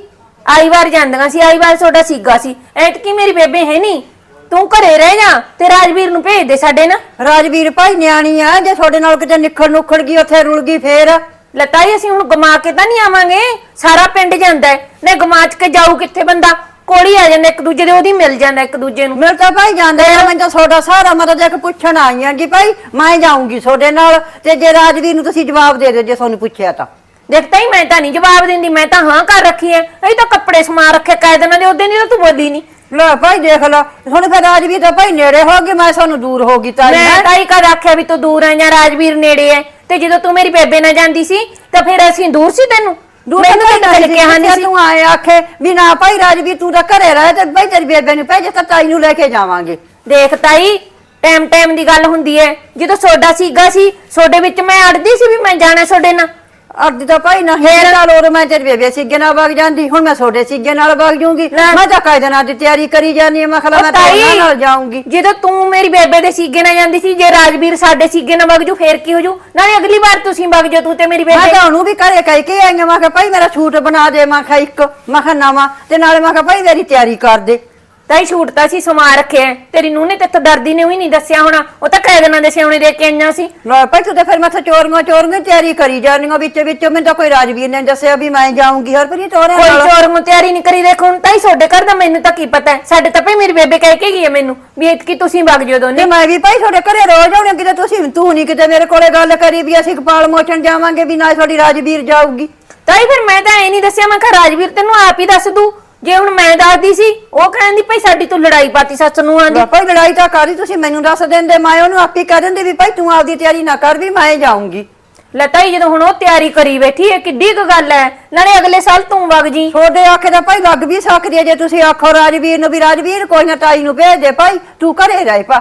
ਆਈ ਵਾਰ ਜਾਂਦੀਆਂ ਸੀ ਆਈ ਵਾਰ ਤੁਹਾਡਾ ਸੀਗਾ ਸੀ। ਐਤਕੀ ਮੇਰੀ ਬੇਬੇ ਹੈ ਨਹੀਂ ਤੂੰ ਘਰੇ ਰਹਿ ਜਾ ਤੇ ਰਾਜਵੀਰ ਨੂੰ ਭੇਜ ਦੇ ਸਾਡੇ ਨਾ ਰਾਜਵੀਰ ਭਾਈ ਨਿਆਣੀ ਆ ਜੇ ਤੁਹਾਡੇ ਨਾਲ ਕਿਤੇ ਨਿਖੜ ਨੁਖੜ ਗਈ ਉੱਥੇ ਰੁਲ ਗਈ ਫੇਰ। ਲਤਾਈ ਅਸੀਂ ਹੁਣ ਗਮਾ ਕੇ ਤਾਂ ਨਹੀਂ ਆਵਾਂਗੇ? ਸਾਰਾ ਪਿੰਡ ਜਾਂਦਾ ਹੈ। ਨੇ ਗਮਾਚ ਕੇ ਜਾਊ ਕਿੱਥੇ ਬੰਦਾ? ਕੋਲੀ ਆ ਜਾਂਦਾ ਇੱਕ ਦੂਜੇ ਦੇ ਉਹਦੀ ਮਿਲ ਜਾਂਦਾ ਇੱਕ ਦੂਜੇ ਨੂੰ। ਮੇਰੇ ਤਾਂ ਭਾਈ ਜਾਂਦੇ ਆ ਮੈਂ ਤਾਂ ਤੁਹਾਡਾ ਸਾਰਾ ਮਤਲਬ ਦੇਖ ਪੁੱਛਣ ਆਈ ਆਂ ਕਿ ਭਾਈ ਮੈਂ ਜਾਊਂਗੀ ਤੁਹਾਡੇ ਨਾਲ ਤੇ ਜੇ ਰਾਜਵੀਰ ਨੂੰ ਤੁਸੀਂ ਜਵਾਬ ਦੇ ਦਿਓ ਜੇ ਤੁਹਾਨੂੰ ਪੁੱਛਿਆ ਤਾਂ। ਦੇਖਤਾ ਹੀ ਮੈਂ ਤਾਂ ਨਹੀਂ ਜਵਾਬ ਦਿੰਦੀ ਮੈਂ ਤਾਂ ਹਾਂ ਕਰ ਰੱਖੀ ਐ ਅਸੀਂ ਤਾਂ ਕੱਪੜੇ ਸਮਾ ਰੱਖੇ ਕਾਇਦਨਾਂ ਦੇ ਉਹਦੇ ਨਹੀਂ ਤਾਂ ਤੂੰ ਬੋਲੀ ਨਹੀਂ ਲੈ ਭਾਈ ਦੇਖ ਲਾ ਹੁਣ ਫਿਰ ਰਾਜਵੀਰ ਤਾਂ ਭਾਈ ਨੇੜੇ ਹੋ ਗਈ ਮੈਂ ਤੁਹਾਨੂੰ ਦੂਰ ਹੋ ਗਈ ਤਾਂ ਮੈਂ ਤਾਂ ਹੀ ਕਦ ਆਖਿਆ ਵੀ ਤੂੰ ਦੂਰ ਆ ਜਾਂ ਰਾਜਵੀਰ ਨੇੜੇ ਐ ਤੇ ਜਦੋਂ ਤੂੰ ਮੇਰੀ ਬੇਬੇ ਨਾਲ ਜਾਂਦੀ ਸੀ ਤਾਂ ਫਿਰ ਅਸੀਂ ਦੂਰ ਸੀ ਤੈਨੂੰ? ਦੂਰ ਮੈਨੂੰ ਤਾਂ ਕਿਹਾ ਨਹੀਂ ਸੀ ਤੂੰ ਆਏ ਆਖੇ ਵੀ ਨਾ ਭਾਈ ਰਾਜਵੀਰ ਤੂੰ ਤਾਂ ਘਰੇ ਰਹਿ ਤੇ ਭਾਈ ਤੇਰੀ ਬੇਬੇ ਨੂੰ ਭੇਜ ਤਾਂ ਤਾਈ ਨੂੰ ਲੈ ਕੇ ਜਾਵਾਂਗੇ। ਦੇਖ ਤਾਈ ਟਾਈਮ ਟਾਈਮ ਦੀ ਗੱਲ ਹੁੰਦੀ ਐ ਜਦੋਂ ਸੋਡਾ ਸੀਗਾ ਸੀ ਸੋਡੇ ਵਿੱਚ ਮੈਂ ਅੜਦੀ ਸੀ ਵੀ ਮੈਂ ਜਾਣਾ ਸੋਡੇ ਨਾਲ। ਅੱਧ ਤਾਂ ਭਾਈ ਨਾ ਫੇਰ ਨਾਲ ਹੋਰ ਮੈਂ ਤੇਰੀ ਬੇਬੇ ਸਿੱਗੇ ਨਾਲ ਵਗ ਜਾਂਦੀ ਹੁਣ ਮੈਂ ਤੁਹਾਡੇ ਸਿੱਗੇ ਨਾਲ ਵਗ ਜੂੰਗੀ। ਮੈਂ ਤਾਂ ਕਾਇਦੇ ਨਾਲ ਦੀ ਤਿਆਰੀ ਕਰੀ ਜਾਨੀ ਮੈਂ ਖਲਾ ਮੈਂ ਤਾਂ ਉਹਨਾਂ ਨਾਲ ਜਾਊਂਗੀ। ਜਦੋਂ ਤੂੰ ਮੇਰੀ ਬੇਬੇ ਦੇ ਸੀਗੇ ਨਾਲ ਜਾਂਦੀ ਸੀ ਜੇ ਰਾਜਵੀਰ ਸਾਡੇ ਸੀਗੇ ਨਾਲ ਵਗ ਜੂ ਫੇਰ ਕੀ ਹੋ ਜੂ? ਨਾਲੇ ਅਗਲੀ ਵਾਰ ਤੁਸੀਂ ਵਗ ਜਾਓ ਤੂੰ ਤੇ ਮੇਰੀ ਮੈਂ ਬੇਬੇ ਤਾਂ ਉਹਨੂੰ ਵੀ ਘਰੇ ਕਹਿ ਕੇ ਆਈ ਆਂ, ਮੈਂ ਕਿਹਾ ਭਾਈ ਮੇਰਾ ਛੂਟ ਬਣਾ ਦੇ ਮੈਂ ਕਿਹਾ ਇੱਕ ਮੈਂ ਕਿਹਾ ਨਵਾਂ ਤੇ ਨਾਲੇ ਮੈਂ ਕਿਹਾ ਭਾਈ ਮੇਰੀ ਤਿਆਰੀ ਕਰ ਦੇ। ਤਾਈ ਛੂਟ ਤਾਂ ਸੀ ਸਮਾ ਰੱਖਿਆ ਹੈ। ਤੇਰੀ ਨੂੰਹ ਨੇ ਤੇ ਇੱਥੋਂ ਦਰਦੀ ਨੇ ਵੀ ਨਹੀਂ ਦੱਸਿਆ ਹੋਣਾ। ਉਹ ਤਾਂ ਕਈ ਦਿਨਾਂ ਦੇ ਸਿਆਉਣੇ ਦੇ ਕੇ ਆਈਆਂ ਸੀ। ਲੈ ਭਾਈ ਤੂੰ ਤਾਂ ਫਿਰ ਮੈਂ ਤਾਂ ਚੋਰੀਆਂ ਚੋਰੀਆਂ ਤਿਆਰੀ ਕਰੀ ਜਾਨੀ ਆ ਵਿੱਚ ਵਿੱਚ। ਮੈਨੂੰ ਤਾਂ ਕੋਈ ਰਾਜਵੀਰ ਨੇ ਦੱਸਿਆ ਵੀ ਮੈਂ ਜਾਊਂਗੀ ਹਰਪ੍ਰੀਤ ਤੋਰੇ ਕੋਈ ਨਾਲ। ਚੋਰ ਨੂੰ ਤਿਆਰੀ ਨਹੀਂ ਕਰੀ ਦੇਖ ਹੁਣ ਤਾਈ ਤੁਹਾਡੇ ਘਰ ਦਾ ਮੈਨੂੰ ਤਾਂ ਕੀ ਪਤਾ ਹੈ। ਸਾਡੇ ਤਾਂ ਭਈ ਮੇਰੀ ਬੇਬੇ ਕਹਿ ਕੇ ਗਈ ਹੈ ਮੈਨੂੰ ਵੀ ਇਤਕੀ ਤੁਸੀਂ ਵਗ ਜਿਓ ਤੇ ਦੋਨੇ ਮੈਂ ਵੀ ਭਾਈ ਤੁਹਾਡੇ ਘਰੇ ਰੋਜ਼ ਆਉਣਾ ਕਿਤੇ ਤੁਸੀਂ ਤੂੰ ਨਹੀਂ ਕਿਤੇ ਮੇਰੇ ਕੋਲੇ ਗੱਲ ਕਰੀ ਵੀ ਅਸੀਂ ਕਪਾਲ ਮੋਚਨ ਜਾਵਾਂਗੇ ਵੀ ਨਾਲ ਤੁਹਾਡੀ ਰਾਜਵੀਰ ਜਾਊਗੀ। ਤਾਈ ਫਿਰ ਮੈਂ ਤਾਂ ਐ ਨਹੀਂ ਦੱਸਿਆ ਮੈਂ ਕਿਹਾ ਰਾਜਵੀਰ ਤੈਨੂੰ ਆਪ ਹੀ ਦੱਸ ਦੂ ਜੇ ਹੁਣ ਮੈਂ ਦੱਸਦੀ ਸੀ ਉਹ ਕਹਿੰਦੀ ਭਈ ਸਾਡੀ ਤੂੰ ਲੜਾਈ ਪਾਤੀ ਸੱਸ ਨੂੰ ਆਂਦੀ ਭਾਈ ਲੜਾਈ ਤਾਂ ਕਰੀ ਤੁਸੀਂ ਮੈਨੂੰ ਦੱਸ ਦਿੰਦੇ ਮੈਂ ਉਹਨੂੰ ਆਪੇ ਕਹਿ ਦਿੰਦੀ ਵੀ ਭਾਈ ਤੂੰ ਆਪਦੀ ਤਿਆਰੀ ਨਾ ਕਰ ਵੀ ਮੈਂ ਜਾਊਂਗੀ। ਲਤਾਈ ਜਦੋਂ ਹੁਣ ਉਹ ਤਿਆਰੀ ਕਰੀ ਬੈਠੀ ਹੈ ਕਿੱਡੀ ਕੁ ਗੱਲ ਹੈ। ਨਾਲੇ ਅਗਲੇ ਸਾਲ ਤੂੰ ਵਗ ਜੀ। ਤੁਹਾਡੇ ਆਖੇ ਤਾਂ ਭਾਈ ਲੱਗ ਵੀ ਸਕਦੀ ਹੈ ਜੇ ਤੁਸੀਂ ਆਖੋ ਰਾਜਵੀਰ ਨੂੰ ਵੀ ਰਾਜਵੀਰ ਕੋਈ ਨਾ ਤਾਈ ਨੂੰ ਭੇਜ ਦੇ ਭਾਈ ਤੂੰ ਘਰੇ ਰਹਿ ਪਾ।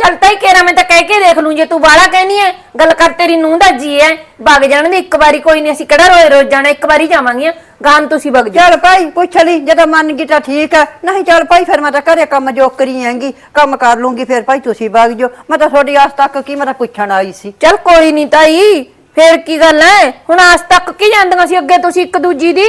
ਚੱਲ ਤਾਈ ਕੇਰਾ ਮੈਂ ਤਾਂ ਕਹਿ ਕੇ ਦੇਖ ਲੂੰ ਜੇ ਤੂੰ ਬਾਲਾ ਕਹਿਨੀ ਹੈ ਗੱਲ ਕਰ ਤੇਰੀ ਨੂੰਹ ਦਾ ਜੀ ਹੈ ਵਗ ਜਾਣ ਦੇ ਇੱਕ ਵਾਰੀ ਕੋਈ ਨਹੀਂ ਅਸੀਂ ਕਿਹੜਾ ਰੋਜ਼ ਰੋਜ਼ ਜਾਣਾ ਇੱਕ ਵਾਰੀ ਜਾਵਾਂਗੀਆਂ ਗਾਂ ਤੁਸੀਂ ਵਗ ਜਾ ਚੱਲ ਭਾਈ ਪੁੱਛ ਲਈ ਜਦੋਂ ਮੰਨ ਗਈ ਤਾਂ ਠੀਕ ਹੈ ਨਹੀਂ ਚੱਲ ਭਾਈ ਫਿਰ ਮੈਂ ਤਾਂ ਘਰੇ ਕੰਮ ਜੋ ਕਰੀ ਆਂਗੀ ਕੰਮ ਕਰ ਲੂੰਗੀ ਫਿਰ ਭਾਈ ਤੁਸੀਂ ਵਗ ਜਾਓ। ਮੈਂ ਤਾਂ ਤੁਹਾਡੀ ਆਸ ਤੱਕ ਕੀ ਮੈਂ ਤਾਂ ਪੁੱਛਣ ਆਈ ਸੀ। ਚੱਲ ਕੋਈ ਨਹੀਂ ਤਾਈ ਫੇਰ ਕੀ ਗੱਲ ਹੈ ਹੁਣ ਆਸ ਤੱਕ ਕੀ ਜਾਂਦੀਆਂ ਸੀ ਅੱਗੇ ਤੁਸੀਂ ਇੱਕ ਦੂਜੀ ਦੀ?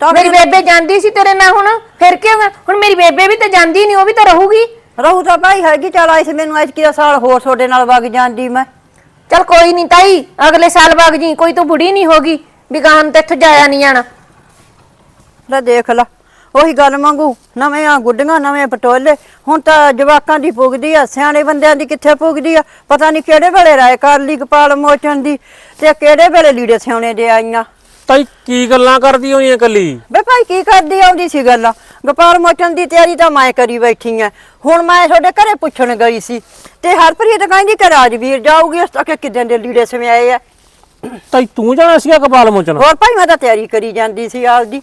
ਤਾਂ ਮੇਰੀ ਬੇਬੇ ਜਾਂਦੀ ਸੀ ਤੇਰੇ ਨਾਲ ਹੁਣ ਫਿਰ ਕੀ ਹੋਗਾ ਹੁਣ ਮੇਰੀ ਬੇਬੇ ਵੀ ਤਾਂ ਜਾਂਦੀ ਨਹੀਂ ਉਹ ਵੀ ਤਾਂ ਰਹੂਗੀ। ਰਹੂ ਤਾਂ ਭਾਈ ਹੈਗੀ ਚੱਲ ਆਈ ਸੀ ਮੈਨੂੰ ਅੱਜ ਦਾ ਸਾਲ ਹੋਰ ਤੁਹਾਡੇ ਨਾਲ ਵਗ ਜਾਂਦੀ ਮੈਂ। ਚੱਲ ਕੋਈ ਨਹੀਂ ਤਾਈ ਅਗਲੇ ਸਾਲ ਵਗ ਜੀ ਕੋਈ ਤੂੰ ਬੁੜੀ ਨਹੀਂ ਹੋਗੀ ਵੀ ਗਾਂ ਤੇ ਇੱਥੋਂ ਜਾਇਆ ਨਹੀਂ ਜਾਣਾ। ਲੈ ਦੇਖ ਲਾ ਉਹੀ ਗੱਲ ਮੰਗੂ ਨਵੇਂ ਆ ਗੁੱਡੀਆਂ ਨਵੇਂ ਪਟੋਲੇ ਹੁਣ ਤਾਂ ਜਵਾਕਾਂ ਦੀ ਪੁੱਗਦੀ ਆ ਸਿਆਣੇ ਬੰਦਿਆਂ ਦੀ ਕਿੱਥੇ ਪੁੱਗਦੀ ਆ ਪਤਾ ਨਹੀਂ ਕਿਹੜੇ ਵੇਲੇ ਰਾਏ ਕਰ ਲਈ ਕਪਾਲ ਮੋਚਨ ਦੀ ਤੇ ਕਿਹੜੇ ਵੇਲੇ ਲੀੜੇ ਸਿਆਉਣੇ ਦੇ ਆਈਆਂ। ਤਾਈ ਕੀ ਗੱਲਾਂ ਕਰਦੀ ਹੋਈਆਂ ਕੱਲੀ ਬੇ ਭਾਈ ਕੀ ਕਰਦੀ ਆਉਂਦੀ ਸੀ ਗੱਲ? ਗੋਪਾਲ ਮੋਚਨ ਦੀ ਤਿਆਰੀ ਤਾਂ ਮੈਂ ਕਰੀ ਬੈਠੀ ਆ। ਹੁਣ ਮੈਂ ਤੁਹਾਡੇ ਘਰੇ ਪੁੱਛਣ ਗਈ ਸੀ ਤੇ ਹਰਪ੍ਰੀਤ ਕਹਿੰਦੀ ਕਿ ਰਾਜਵੀਰ ਜਾਊਗੀ ਉਸ ਤੱਕ ਕਿਦਾਂ ਦੇ ਲੀੜੇ ਸਮਿਆਏ ਆ। ਤਾਈ ਤੂੰ ਜਾਣਾ ਸੀਗਾ ਕਪਾਲ ਮੋਚਨ? ਹੋਰ ਭਾਈ ਮੈਂ ਤਾਂ ਤਿਆਰੀ ਕਰੀ ਜਾਂਦੀ ਸੀ ਆਪਦੀ।